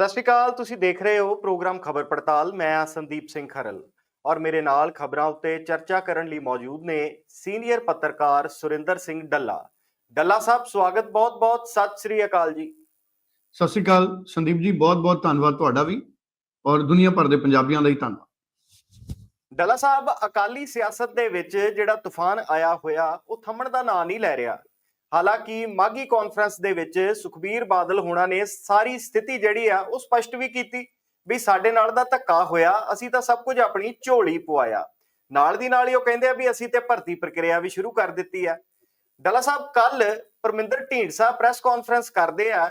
ਸਤਿ ਸ਼੍ਰੀ ਅਕਾਲ ਤੁਸੀਂ ਦੇਖ ਰਹੇ ਹੋ ਪ੍ਰੋਗਰਾਮ ਖਬਰ ਪੜਤਾਲ। ਮੈਂ ਹਾਂ ਸੰਦੀਪ ਸਿੰਘ ਖਰਲ ਔਰ ਮੇਰੇ ਨਾਲ ਖਬਰਾਂ ਉੱਤੇ ਚਰਚਾ ਕਰਨ ਲਈ ਮੌਜੂਦ ਨੇ ਸੀਨੀਅਰ ਪੱਤਰਕਾਰ ਸੁਰਿੰਦਰ ਸਿੰਘ ਡੱਲਾ। ਡੱਲਾ ਸਾਹਿਬ ਸਵਾਗਤ ਬਹੁਤ-ਬਹੁਤ ਸਤਿ ਸ਼੍ਰੀ ਅਕਾਲ ਜੀ। ਸਤਿ ਸ਼੍ਰੀ ਅਕਾਲ ਸੰਦੀਪ ਜੀ ਬਹੁਤ-ਬਹੁਤ ਧੰਨਵਾਦ ਤੁਹਾਡਾ ਵੀ ਔਰ ਦੁਨੀਆ ਭਰ ਦੇ ਪੰਜਾਬੀਆਂ ਦਾ ਹੀ ਧੰਨਵਾਦ। ਡੱਲਾ ਸਾਹਿਬ ਅਕਾਲੀ ਸਿਆਸਤ ਦੇ ਵਿੱਚ ਜਿਹੜਾ ਤੂਫਾਨ ਆਇਆ ਹੋਇਆ ਉਹ ਥੰਮਣ ਦਾ ਨਾਂ ਨਹੀਂ ਲੈ ਰਿਹਾ। ਹਾਲਾਂਕਿ ਮਾਗੀ ਕਾਨਫਰੰਸ ਦੇ ਵਿੱਚ ਸੁਖਬੀਰ ਬਾਦਲ ਹੋਣਾ ਨੇ ਸਾਰੀ ਸਥਿਤੀ ਜਿਹੜੀ ਆ, ਉਹ ਸਪਸ਼ਟ ਵੀ ਕੀਤੀ ਵੀ ਸਾਡੇ ਨਾਲ ਦਾ ਧੱਕਾ ਹੋਇਆ, ਅਸੀਂ ਤਾਂ ਸਭ ਕੁਝ ਆਪਣੀ ਝੋਲੀ ਪਵਾਇਆ। ਨਾਲ ਦੀ ਨਾਲ ਹੀ ਉਹ ਕਹਿੰਦੇ ਆ ਵੀ ਅਸੀਂ ਤੇ ਭਰਤੀ ਪ੍ਰਕਿਰਿਆ ਵੀ ਸ਼ੁਰੂ ਕਰ ਦਿੱਤੀ ਆ। ਡੱਲਾ ਸਾਹਿਬ ਕੱਲ ਪਰਮਿੰਦਰ ਢੀਂਡਸਾ ਪ੍ਰੈਸ ਕਾਨਫਰੰਸ ਕਰਦੇ ਆ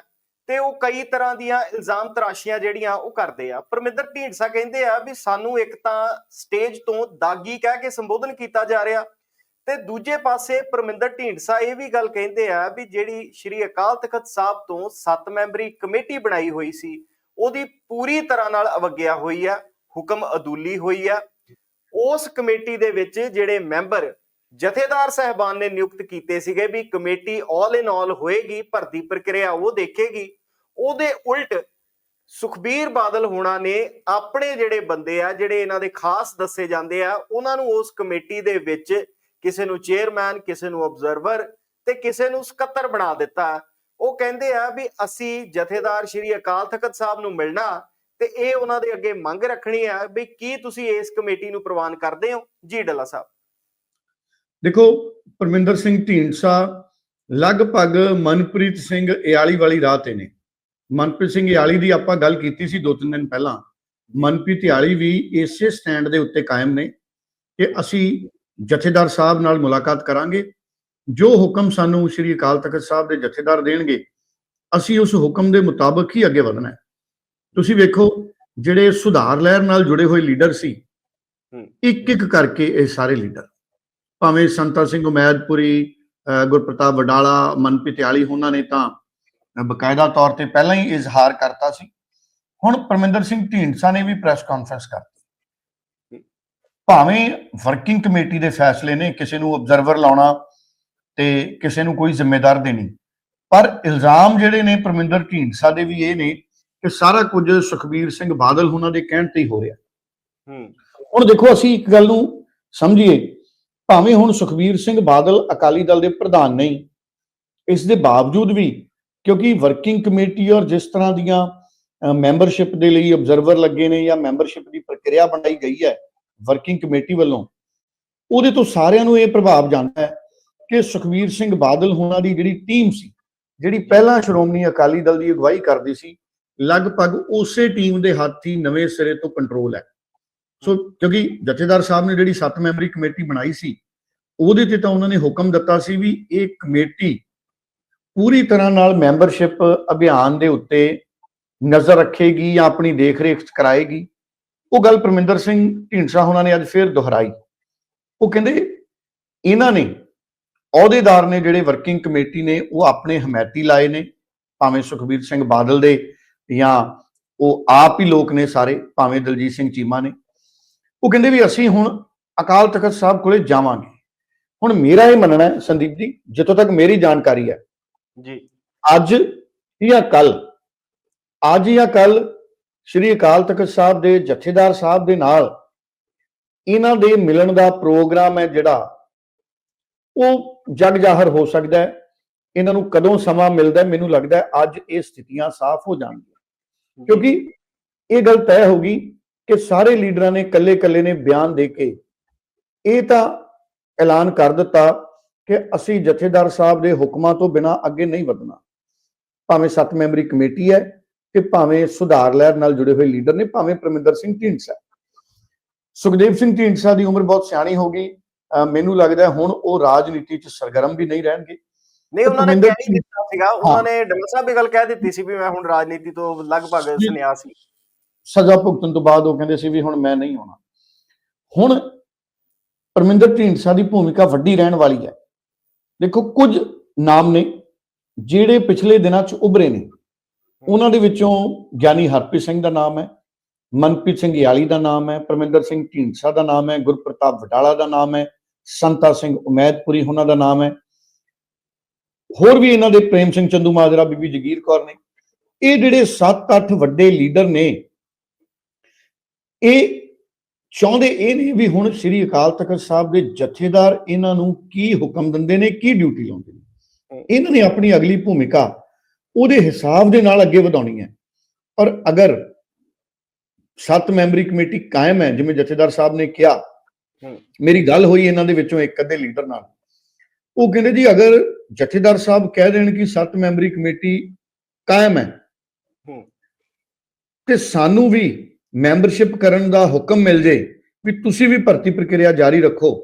ਤੇ ਉਹ ਕਈ ਤਰ੍ਹਾਂ ਦੀਆਂ ਇਲਜ਼ਾਮ ਤਰਾਸ਼ੀਆਂ ਜਿਹੜੀਆਂ ਉਹ ਕਰਦੇ ਆ। ਪਰਮਿੰਦਰ ਢੀਂਡਸਾ ਕਹਿੰਦੇ ਆ ਵੀ ਸਾਨੂੰ ਇੱਕ ਤਾਂ ਸਟੇਜ ਤੋਂ ਦਾਗੀ ਕਹਿ ਕੇ ਸੰਬੋਧਨ ਕੀਤਾ ਜਾ ਰਿਹਾ ਤੇ ਦੂਜੇ ਪਾਸੇ ਪਰਮਿੰਦਰ ਢੀਂਡਸਾ ਇਹ ਵੀ ਗੱਲ ਕਹਿੰਦੇ ਆ ਵੀ ਜਿਹੜੀ ਸ਼੍ਰੀ ਅਕਾਲ ਤਖਤ ਸਾਹਿਬ ਤੋਂ 7 ਮੈਂਬਰੀ ਕਮੇਟੀ ਬਣਾਈ ਹੋਈ ਸੀ, ਉਹਦੀ ਪੂਰੀ ਤਰ੍ਹਾਂ ਨਾਲ ਅਵਗਿਆ ਹੋਈ ਆ, ਹੁਕਮ ਅਦੂਲੀ ਹੋਈ ਆ। ਉਸ ਕਮੇਟੀ ਦੇ ਵਿੱਚ ਜਿਹੜੇ ਮੈਂਬਰ ਜਥੇਦਾਰ ਸਹਿਬਾਨ ਨੇ ਨਿਯੁਕਤ ਕੀਤੇ ਸੀਗੇ ਵੀ ਕਮੇਟੀ ਆਲ ਇਨ ਆਲ ਹੋਏਗੀ, ਭਰਤੀ ਪ੍ਰਕਿਰਿਆ ਉਹ ਦੇਖੇਗੀ। ਉਹਦੇ ਉਲਟ ਸੁਖਬੀਰ ਬਾਦਲ ਹੋਣਾ ਨੇ ਆਪਣੇ ਜਿਹੜੇ ਬੰਦੇ ਆ, ਜਿਹੜੇ ਇਹਨਾਂ ਦੇ ਖਾਸ ਦੱਸੇ ਜਾਂਦੇ ਆ, ਉਹਨਾਂ ਨੂੰ ਉਸ ਕਮੇਟੀ ਦੇ ਵਿੱਚ ਕਿਸੇ ਨੂੰ ਚੇਅਰਮੈਨ ਕਿਸੇ ਨੂੰ ਆਬਜ਼ਰਵਰ ਤੇ ਕਿਸੇ ਨੂੰ ਸਕੱਤਰ ਬਣਾ ਦਿੱਤਾ। ਉਹ ਕਹਿੰਦੇ ਆ ਵੀ ਅਸੀਂ ਜਥੇਦਾਰ ਸ਼੍ਰੀ ਅਕਾਲ ਤਖਤ ਸਾਹਿਬ ਨੂੰ ਮਿਲਣਾ ਤੇ ਇਹ ਉਹਨਾਂ ਦੇ ਅੱਗੇ ਮੰਗ ਰੱਖਣੀ ਆ ਵੀ ਕੀ ਤੁਸੀਂ ਇਸ ਕਮੇਟੀ ਨੂੰ ਪ੍ਰਵਾਨ ਕਰਦੇ ਹੋ? ਜੀ ਡੱਲਾ ਸਾਹਿਬ। ਦੇਖੋ, ਪਰਮਿੰਦਰ ਸਿੰਘ ਢੀਂਡਸਾ ਲਗਭਗ ਮਨਪ੍ਰੀਤ ਸਿੰਘ ਇਆਲੀ ਵਾਲੀ ਰਾਹ ਤੇ ਨੇ। ਮਨਪ੍ਰੀਤ ਸਿੰਘ ਇਆਲੀ ਦੀ ਆਪਾਂ ਗੱਲ ਕੀਤੀ ਸੀ ਦੋ ਤਿੰਨ ਦਿਨ ਪਹਿਲਾਂ। ਮਨਪ੍ਰੀਤ ਇਆਲੀ ਵੀ ਇਸੇ ਸਟੈਂਡ ਦੇ ਉੱਤੇ ਕਾਇਮ ਨੇ ਕਿ ਅਸੀਂ ਜਥੇਦਾਰ ਸਾਹਿਬ ਨਾਲ ਮੁਲਾਕਾਤ ਕਰਾਂਗੇ। ਜੋ ਹੁਕਮ ਸਾਨੂੰ ਸ੍ਰੀ ਅਕਾਲ ਤਖਤ ਸਾਹਿਬ ਦੇ ਜਥੇਦਾਰ ਦੇਣਗੇ ਅਸੀਂ ਉਸ ਹੁਕਮ ਦੇ ਮੁਤਾਬਕ ਹੀ ਅੱਗੇ ਵਧਣਾ ਹੈ। ਤੁਸੀਂ ਵੇਖੋ ਜਿਹੜੇ ਸੁਧਾਰ ਲਹਿਰ ਨਾਲ ਜੁੜੇ ਹੋਏ ਲੀਡਰ ਸੀ ਇੱਕ ਇੱਕ ਕਰਕੇ ਇਹ ਸਾਰੇ ਲੀਡਰ। ਭਾਵੇਂ ਸੰਤਾ ਸਿੰਘ ਉਮੈਦਪੁਰੀ ਗੁਰਪ੍ਰਤਾਪ ਵਡਾਲਾ ਮਨਪ੍ਰੀਤ ਆਲੀ ਉਹਨਾਂ ਨੇ ਤਾਂ ਬਕਾਇਦਾ ਤੌਰ ਤੇ ਪਹਿਲਾਂ ਹੀ ਇਜ਼ਹਾਰ ਕਰਤਾ ਸੀ। ਹੁਣ ਪਰਮਿੰਦਰ ਸਿੰਘ ਢੀਂਡਸਾ ਨੇ ਵੀ ਪ੍ਰੈਸ ਕਾਨਫਰੰਸ ਕਰਤੀ। ਭਾਵੇਂ ਵਰਕਿੰਗ ਕਮੇਟੀ ਦੇ ਫੈਸਲੇ ਨੇ ਕਿਸੇ ਨੂੰ ਆਬਜ਼ਰਵਰ ਲਾਉਣਾ ਤੇ ਕਿਸੇ ਨੂੰ ਕੋਈ ਜ਼ਿੰਮੇਦਾਰ ਦੇਣੀ ਪਰ ਇਲਜ਼ਾਮ ਜਿਹੜੇ ਨੇ ਪਰਮਿੰਦਰ ਢੀਂਡਸਾ ਦੇ ਵੀ ਇਹ ਨੇ ਕਿ ਸਾਰਾ ਕੁਝ ਸੁਖਬੀਰ ਸਿੰਘ ਬਾਦਲ ਉਹਨਾਂ ਦੇ ਕਹਿਣ ਤੇ ਹੀ ਹੋ ਰਿਹਾ। ਹੂੰ। ਹੁਣ ਦੇਖੋ ਅਸੀਂ ਇੱਕ ਗੱਲ ਨੂੰ ਸਮਝੀਏ ਭਾਵੇਂ ਹੁਣ ਸੁਖਬੀਰ ਸਿੰਘ ਬਾਦਲ ਅਕਾਲੀ ਦਲ ਦੇ ਪ੍ਰਧਾਨ ਨਹੀਂ ਇਸ ਦੇ ਬਾਵਜੂਦ ਵੀ ਕਿਉਂਕਿ ਵਰਕਿੰਗ ਕਮੇਟੀ ਔਰ ਜਿਸ ਤਰ੍ਹਾਂ ਦੀਆਂ ਮੈਂਬਰਸ਼ਿਪ ਦੇ ਲਈ ਆਬਜ਼ਰਵਰ ਲੱਗੇ ਨੇ ਜਾਂ ਮੈਂਬਰਸ਼ਿਪ ਦੀ ਪ੍ਰਕਿਰਿਆ ਬਣਾਈ ਗਈ ਹੈ ਵਰਕਿੰਗ ਕਮੇਟੀ ਵੱਲੋਂ, ਉਹਦੇ ਤੋਂ ਸਾਰਿਆਂ ਨੂੰ ਇਹ ਪ੍ਰਭਾਵ ਜਾਂਦਾ ਹੈ ਕਿ ਸੁਖਬੀਰ ਸਿੰਘ ਬਾਦਲ ਹੋਣਾ ਦੀ ਜਿਹੜੀ ਟੀਮ ਸੀ, ਜਿਹੜੀ ਪਹਿਲਾਂ ਸ਼੍ਰੋਮਣੀ ਅਕਾਲੀ ਦਲ ਦੀ ਅਗਵਾਈ ਕਰਦੀ ਸੀ, ਲਗਭਗ ਉਸੇ ਟੀਮ ਦੇ ਹੱਥ ਹੀ ਨਵੇਂ ਸਿਰੇ ਤੋਂ ਕੰਟਰੋਲ ਹੈ। ਸੋ ਕਿਉਂਕਿ ਜਥੇਦਾਰ ਸਾਹਿਬ ਨੇ ਜਿਹੜੀ 7 ਮੈਂਬਰੀ ਕਮੇਟੀ ਬਣਾਈ ਸੀ, ਉਹਦੇ ਤੇ ਤਾਂ ਉਹਨਾਂ ਨੇ ਹੁਕਮ ਦਿੱਤਾ ਸੀ ਵੀ ਇਹ ਕਮੇਟੀ ਪੂਰੀ ਤਰ੍ਹਾਂ ਨਾਲ ਮੈਂਬਰਸ਼ਿਪ ਅਭਿਆਨ ਦੇ ਉੱਤੇ ਨਜ਼ਰ ਰੱਖੇਗੀ ਜਾਂ ਆਪਣੀ ਦੇਖਰੇਖ ਕਰਾਏਗੀ। ਉਹ ਗੱਲ ਪਰਮਿੰਦਰ ਸਿੰਘ ਢੀਂਡਸਾ ਉਹਨਾਂ ਨੇ ਅੱਜ ਫੇਰ ਦੁਹਰਾਈ। ਉਹ ਕਹਿੰਦੇ ਇਹਨਾਂ ਨੇ ਅਹੁਦੇਦਾਰ ਨੇ ਜਿਹੜੇ ਵਰਕਿੰਗ ਕਮੇਟੀ ਨੇ ਉਹ ਆਪਣੇ ਹਮਾਇਤੀ ਲਾਏ ਨੇ ਭਾਵੇਂ ਸੁਖਬੀਰ ਸਿੰਘ ਬਾਦਲ ਦੇ ਜਾਂ ਉਹ ਆਪ ਹੀ ਲੋਕ ਨੇ ਸਾਰੇ ਭਾਵੇਂ ਦਲਜੀਤ ਸਿੰਘ ਚੀਮਾ ਨੇ। ਉਹ ਕਹਿੰਦੇ ਵੀ ਅਸੀਂ ਹੁਣ ਅਕਾਲ ਤਖਤ ਸਾਹਿਬ ਕੋਲੇ ਜਾਵਾਂਗੇ। ਹੁਣ ਮੇਰਾ ਇਹ ਮੰਨਣਾ ਹੈ ਸੰਦੀਪ ਜੀ ਜਿੱਥੋਂ ਤੱਕ ਮੇਰੀ ਜਾਣਕਾਰੀ ਹੈ ਜੀ। ਅੱਜ ਜਾਂ ਕੱਲ ਅੱਜ ਜਾਂ ਕੱਲ ਸ਼੍ਰੀ ਅਕਾਲ ਤਖਤ ਸਾਹਿਬ ਦੇ ਜਥੇਦਾਰ ਸਾਹਿਬ ਦੇ ਨਾਲ ਇਹਨਾਂ ਦੇ ਮਿਲਣ ਦਾ ਪ੍ਰੋਗਰਾਮ ਹੈ ਜਿਹੜਾ, ਉਹ ਜਗ ਜਾਹਰ ਹੋ ਸਕਦਾ ਹੈ। ਇਹਨਾਂ ਨੂੰ ਕਦੋਂ ਸਮਾਂ ਮਿਲਦਾ ਮੈਨੂੰ ਲੱਗਦਾ ਅੱਜ ਇਹ ਸਥਿਤੀਆਂ ਸਾਫ਼ ਹੋ ਜਾਣਗੀਆਂ। ਕਿਉਂਕਿ ਇਹ ਗੱਲ ਤੈਅ ਹੋ ਗਈ ਕਿ ਸਾਰੇ ਲੀਡਰਾਂ ਨੇ ਇਕੱਲੇ ਇਕੱਲੇ ਨੇ ਬਿਆਨ ਦੇ ਕੇ ਇਹ ਤਾਂ ਐਲਾਨ ਕਰ ਦਿੱਤਾ ਕਿ ਅਸੀਂ ਜਥੇਦਾਰ ਸਾਹਿਬ ਦੇ ਹੁਕਮਾਂ ਤੋਂ ਬਿਨਾ ਅੱਗੇ ਨਹੀਂ ਵਧਣਾ। ਭਾਵੇਂ 7 ਮੈਂਬਰੀ ਕਮੇਟੀ ਹੈ ਤੇ ਭਾਵੇਂ ਸੁਧਾਰ ਲਹਿਰ ਨਾਲ ਜੁੜੇ ਹੋਏ ਲੀਡਰ ਨੇ ਭਾਵੇਂ ਪ੍ਰਮਿੰਦਰ ਸਿੰਘ ਢੀਂਡਸਾ। ਸੁਖਦੇਵ ਸਿੰਘ ਢੀਂਡਸਾ ਦੀ ਉਮਰ ਬਹੁਤ ਸਿਆਣੀ ਹੋ ਗਈ। ਮੈਨੂੰ ਲੱਗਦਾ ਹੁਣ ਉਹ ਰਾਜਨੀਤੀ 'ਚ ਸਰਗਰਮ ਵੀ ਨਹੀਂ ਰਹਿਣਗੇ। ਨਹੀਂ ਉਹਨਾਂ ਨੇ ਕਹਿ ਹੀ ਦਿੱਤਾ ਸੀਗਾ। ਉਹਨਾਂ ਨੇ ਡੱਲਾ ਸਾਹਿਬ ਵੀ ਗੱਲ ਕਹਿ ਦਿੱਤੀ ਸੀ ਵੀ ਮੈਂ ਹੁਣ ਰਾਜਨੀਤੀ ਤੋਂ ਲਗਭਗ ਸੰਨਿਆਸੀ ਸਜ਼ਾ ਭੁਗਤਣ ਤੋਂ ਬਾਅਦ ਉਹ ਕਹਿੰਦੇ ਸੀ ਵੀ ਹੁਣ ਮੈਂ ਨਹੀਂ ਆਉਣਾ। ਹੁਣ ਪਰਮਿੰਦਰ ਢੀਂਡਸਾ ਦੀ ਭੂਮਿਕਾ ਵੱਡੀ ਰਹਿਣ ਵਾਲੀ ਹੈ। ਦੇਖੋ ਕੁਝ ਨਾਮ ਨੇ ਜਿਹੜੇ ਪਿਛਲੇ ਦਿਨਾਂ 'ਚ ਉੱਭਰੇ ਨੇ। ਉਹਨਾਂ ਦੇ ਵਿੱਚੋਂ ਗਿਆਨੀ ਹਰਪ੍ਰੀਤ ਸਿੰਘ ਦਾ ਨਾਮ ਹੈ ਮਨਪ੍ਰੀਤ ਸਿੰਘ ਯਾਲੀ ਦਾ ਨਾਮ ਹੈ ਪਰਮਿੰਦਰ ਸਿੰਘ ਢੀਂਡਸਾ ਦਾ ਨਾਮ ਹੈ ਗੁਰਪ੍ਰਤਾਪ ਵਡਾਲਾ ਦਾ ਨਾਮ ਹੈ ਸੰਤਾ ਸਿੰਘ ਉਮੈਦਪੁਰੀ ਉਹਨਾਂ ਦਾ ਨਾਮ ਹੈ। ਹੋਰ ਵੀ ਇਹਨਾਂ ਦੇ ਪ੍ਰੇਮ ਸਿੰਘ ਚੰਦੂ ਮਾਜਰਾ ਬੀਬੀ ਜਗੀਰ ਕੌਰ ਨੇ। ਇਹ ਜਿਹੜੇ 7-8 ਵੱਡੇ ਲੀਡਰ ਨੇ ਇਹ ਚਾਹੁੰਦੇ ਇਹ ਨੇ ਵੀ ਹੁਣ ਸ੍ਰੀ ਅਕਾਲ ਤਖਤ ਸਾਹਿਬ ਦੇ ਜਥੇਦਾਰ ਇਹਨਾਂ ਨੂੰ ਕੀ ਹੁਕਮ ਦਿੰਦੇ ਨੇ ਕੀ ਡਿਊਟੀ ਲਾਉਂਦੇ ਨੇ। ਇਹਨਾਂ ਨੇ ਆਪਣੀ ਅਗਲੀ ਭੂਮਿਕਾ ਉਹਦੇ ਹਿਸਾਬ ਦੇ ਨਾਲ ਅੱਗੇ ਵਧਾਉਣੀ ਹੈ ਔਰ ਅਗਰ ਸੱਤ ਮੈਂਬਰੀ ਕਮੇਟੀ ਕਾਇਮ ਹੈ ਜਿਵੇਂ ਜਥੇਦਾਰ ਸਾਹਿਬ ਨੇ ਕਿਹਾ। ਮੇਰੀ ਗੱਲ ਹੋਈ ਇਹਨਾਂ ਦੇ ਵਿੱਚੋਂ ਇੱਕ ਅੱਧੇ ਲੀਡਰ ਨਾਲ ਉਹ ਕਹਿੰਦੇ ਜੀ ਅਗਰ ਜਥੇਦਾਰ ਸਾਹਿਬ ਕਹਿ ਦੇਣ ਕਿ ਸੱਤ ਮੈਂਬਰੀ ਕਮੇਟੀ ਕਾਇਮ ਹੈ ਹੂੰ। ਤੇ ਸਾਨੂੰ ਵੀ ਮੈਂਬਰਸ਼ਿਪ ਕਰਨ ਦਾ ਹੁਕਮ ਮਿਲ ਜੇ ਵੀ ਤੁਸੀਂ ਵੀ ਭਰਤੀ ਪ੍ਰਕਿਰਿਆ ਜਾਰੀ ਰੱਖੋ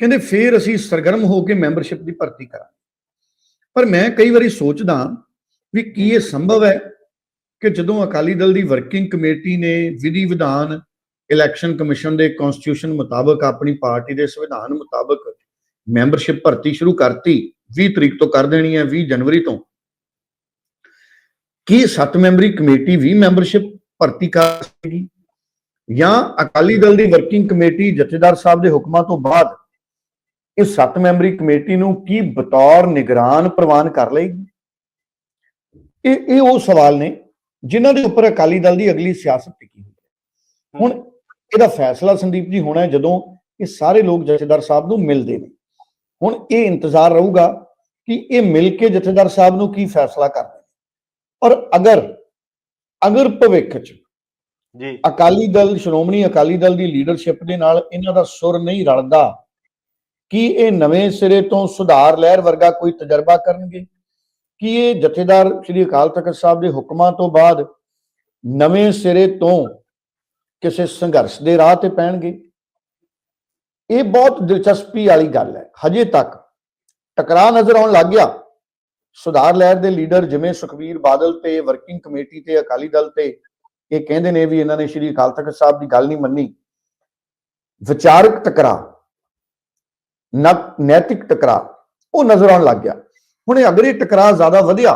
ਕਹਿੰਦੇ ਫੇਰ ਅਸੀਂ ਸਰਗਰਮ ਹੋ ਕੇ ਮੈਂਬਰਸ਼ਿਪ ਦੀ ਭਰਤੀ ਕਰਾਂਗੇ ਪਰ ਮੈਂ ਕਈ ਵਾਰੀ ਸੋਚਦਾ ਵੀ ਕੀ ਇਹ ਸੰਭਵ ਹੈ ਕਿ ਜਦੋਂ ਅਕਾਲੀ ਦਲ ਦੀ ਵਰਕਿੰਗ ਕਮੇਟੀ ਨੇ ਵਿਧੀ ਵਿਧਾਨ ਇਲੈਕਸ਼ਨ ਕਮਿਸ਼ਨ ਦੇ ਕਨਸਟੀਟਿਊਸ਼ਨ ਮੁਤਾਬਕ ਆਪਣੀ ਪਾਰਟੀ ਦੇ ਸੰਵਿਧਾਨ ਮੁਤਾਬਕ ਮੈਂਬਰਸ਼ਿਪ ਭਰਤੀ ਸ਼ੁਰੂ ਕਰਤੀ 20 ਤਰੀਕ ਤੋਂ ਕਰ ਦੇਣੀ ਹੈ 20 ਜਨਵਰੀ ਤੋਂ। ਕੀ ਸੱਤ ਮੈਂਬਰੀ ਕਮੇਟੀ ਵੀ ਮੈਂਬਰਸ਼ਿਪ ਭਰਤੀ ਕਰ ਸਕੇਗੀ ਜਾਂ ਅਕਾਲੀ ਦਲ ਦੀ ਵਰਕਿੰਗ ਕਮੇਟੀ ਜਥੇਦਾਰ ਸਾਹਿਬ ਦੇ ਹੁਕਮਾਂ ਤੋਂ ਬਾਅਦ ਇਹ ਸੱਤ ਮੈਂਬਰੀ ਕਮੇਟੀ ਨੂੰ ਕੀ ਬਤੌਰ ਨਿਗਰਾਨ ਪ੍ਰਵਾਨ ਕਰ ਲਏਗੀ? ਇਹ ਇਹ ਉਹ ਸਵਾਲ ਨੇ ਜਿਨ੍ਹਾਂ ਦੇ ਉੱਪਰ ਅਕਾਲੀ ਦਲ ਦੀ ਅਗਲੀ ਸਿਆਸਤ ਟਿਕੀ ਹੋਈ ਹੈ। ਹੁਣ ਇਹਦਾ ਫੈਸਲਾ ਸੰਦੀਪ ਜੀ ਹੋਣਾ ਹੈ ਜਦੋਂ ਇਹ ਸਾਰੇ ਲੋਕ ਜਥੇਦਾਰ ਸਾਹਿਬ ਨੂੰ ਮਿਲਦੇ ਨੇ। ਹੁਣ ਇਹ ਇੰਤਜ਼ਾਰ ਰਹੂਗਾ ਕਿ ਇਹ ਮਿਲ ਕੇ ਜਥੇਦਾਰ ਸਾਹਿਬ ਨੂੰ ਕੀ ਫੈਸਲਾ ਕਰਦੇ ਨੇ। ਔਰ ਅਗਰ ਅਗਰ ਭਵਿੱਖ 'ਚ ਜੀ। ਅਕਾਲੀ ਦਲ ਸ਼੍ਰੋਮਣੀ ਅਕਾਲੀ ਦਲ ਦੀ ਲੀਡਰਸ਼ਿਪ ਦੇ ਨਾਲ ਇਹਨਾਂ ਦਾ ਸੁਰ ਨਹੀਂ ਰਲਦਾ ਕੀ ਇਹ ਨਵੇਂ ਸਿਰੇ ਤੋਂ ਸੁਧਾਰ ਲਹਿਰ ਵਰਗਾ ਕੋਈ ਤਜਰਬਾ ਕਰਨਗੇ? ਕੀ ਇਹ ਜਥੇਦਾਰ ਸ੍ਰੀ ਅਕਾਲ ਤਖਤ ਸਾਹਿਬ ਦੇ ਹੁਕਮਾਂ ਤੋਂ ਬਾਅਦ ਨਵੇਂ ਸਿਰੇ ਤੋਂ ਕਿਸੇ ਸੰਘਰਸ਼ ਦੇ ਰਾਹ ਤੇ ਪੈਣਗੇ? ਇਹ ਬਹੁਤ ਦਿਲਚਸਪੀ ਵਾਲੀ ਗੱਲ ਹੈ। ਹਜੇ ਤੱਕ ਟਕਰਾਅ ਨਜ਼ਰ ਆਉਣ ਲੱਗ ਗਿਆ। ਸੁਧਾਰ ਲਹਿਰ ਦੇ ਲੀਡਰ ਜਿਵੇਂ ਸੁਖਬੀਰ ਬਾਦਲ ਤੇ ਵਰਕਿੰਗ ਕਮੇਟੀ ਤੇ ਅਕਾਲੀ ਦਲ ਤੇ ਇਹ ਕਹਿੰਦੇ ਨੇ ਵੀ ਇਹਨਾਂ ਨੇ ਸ਼੍ਰੀ ਅਕਾਲ ਤਖਤ ਸਾਹਿਬ ਦੀ ਗੱਲ ਨਹੀਂ ਮੰਨੀ। ਵਿਚਾਰਕ ਟਕਰਾਅ ਨੈਤਿਕ ਟਕਰਾਅ ਉਹ ਨਜ਼ਰ ਆਉਣ ਲੱਗ ਗਿਆ। ਹੁਣ ਇਹ ਅਗਰ ਇਹ ਟਕਰਾਅ ਜ਼ਿਆਦਾ ਵਧਿਆ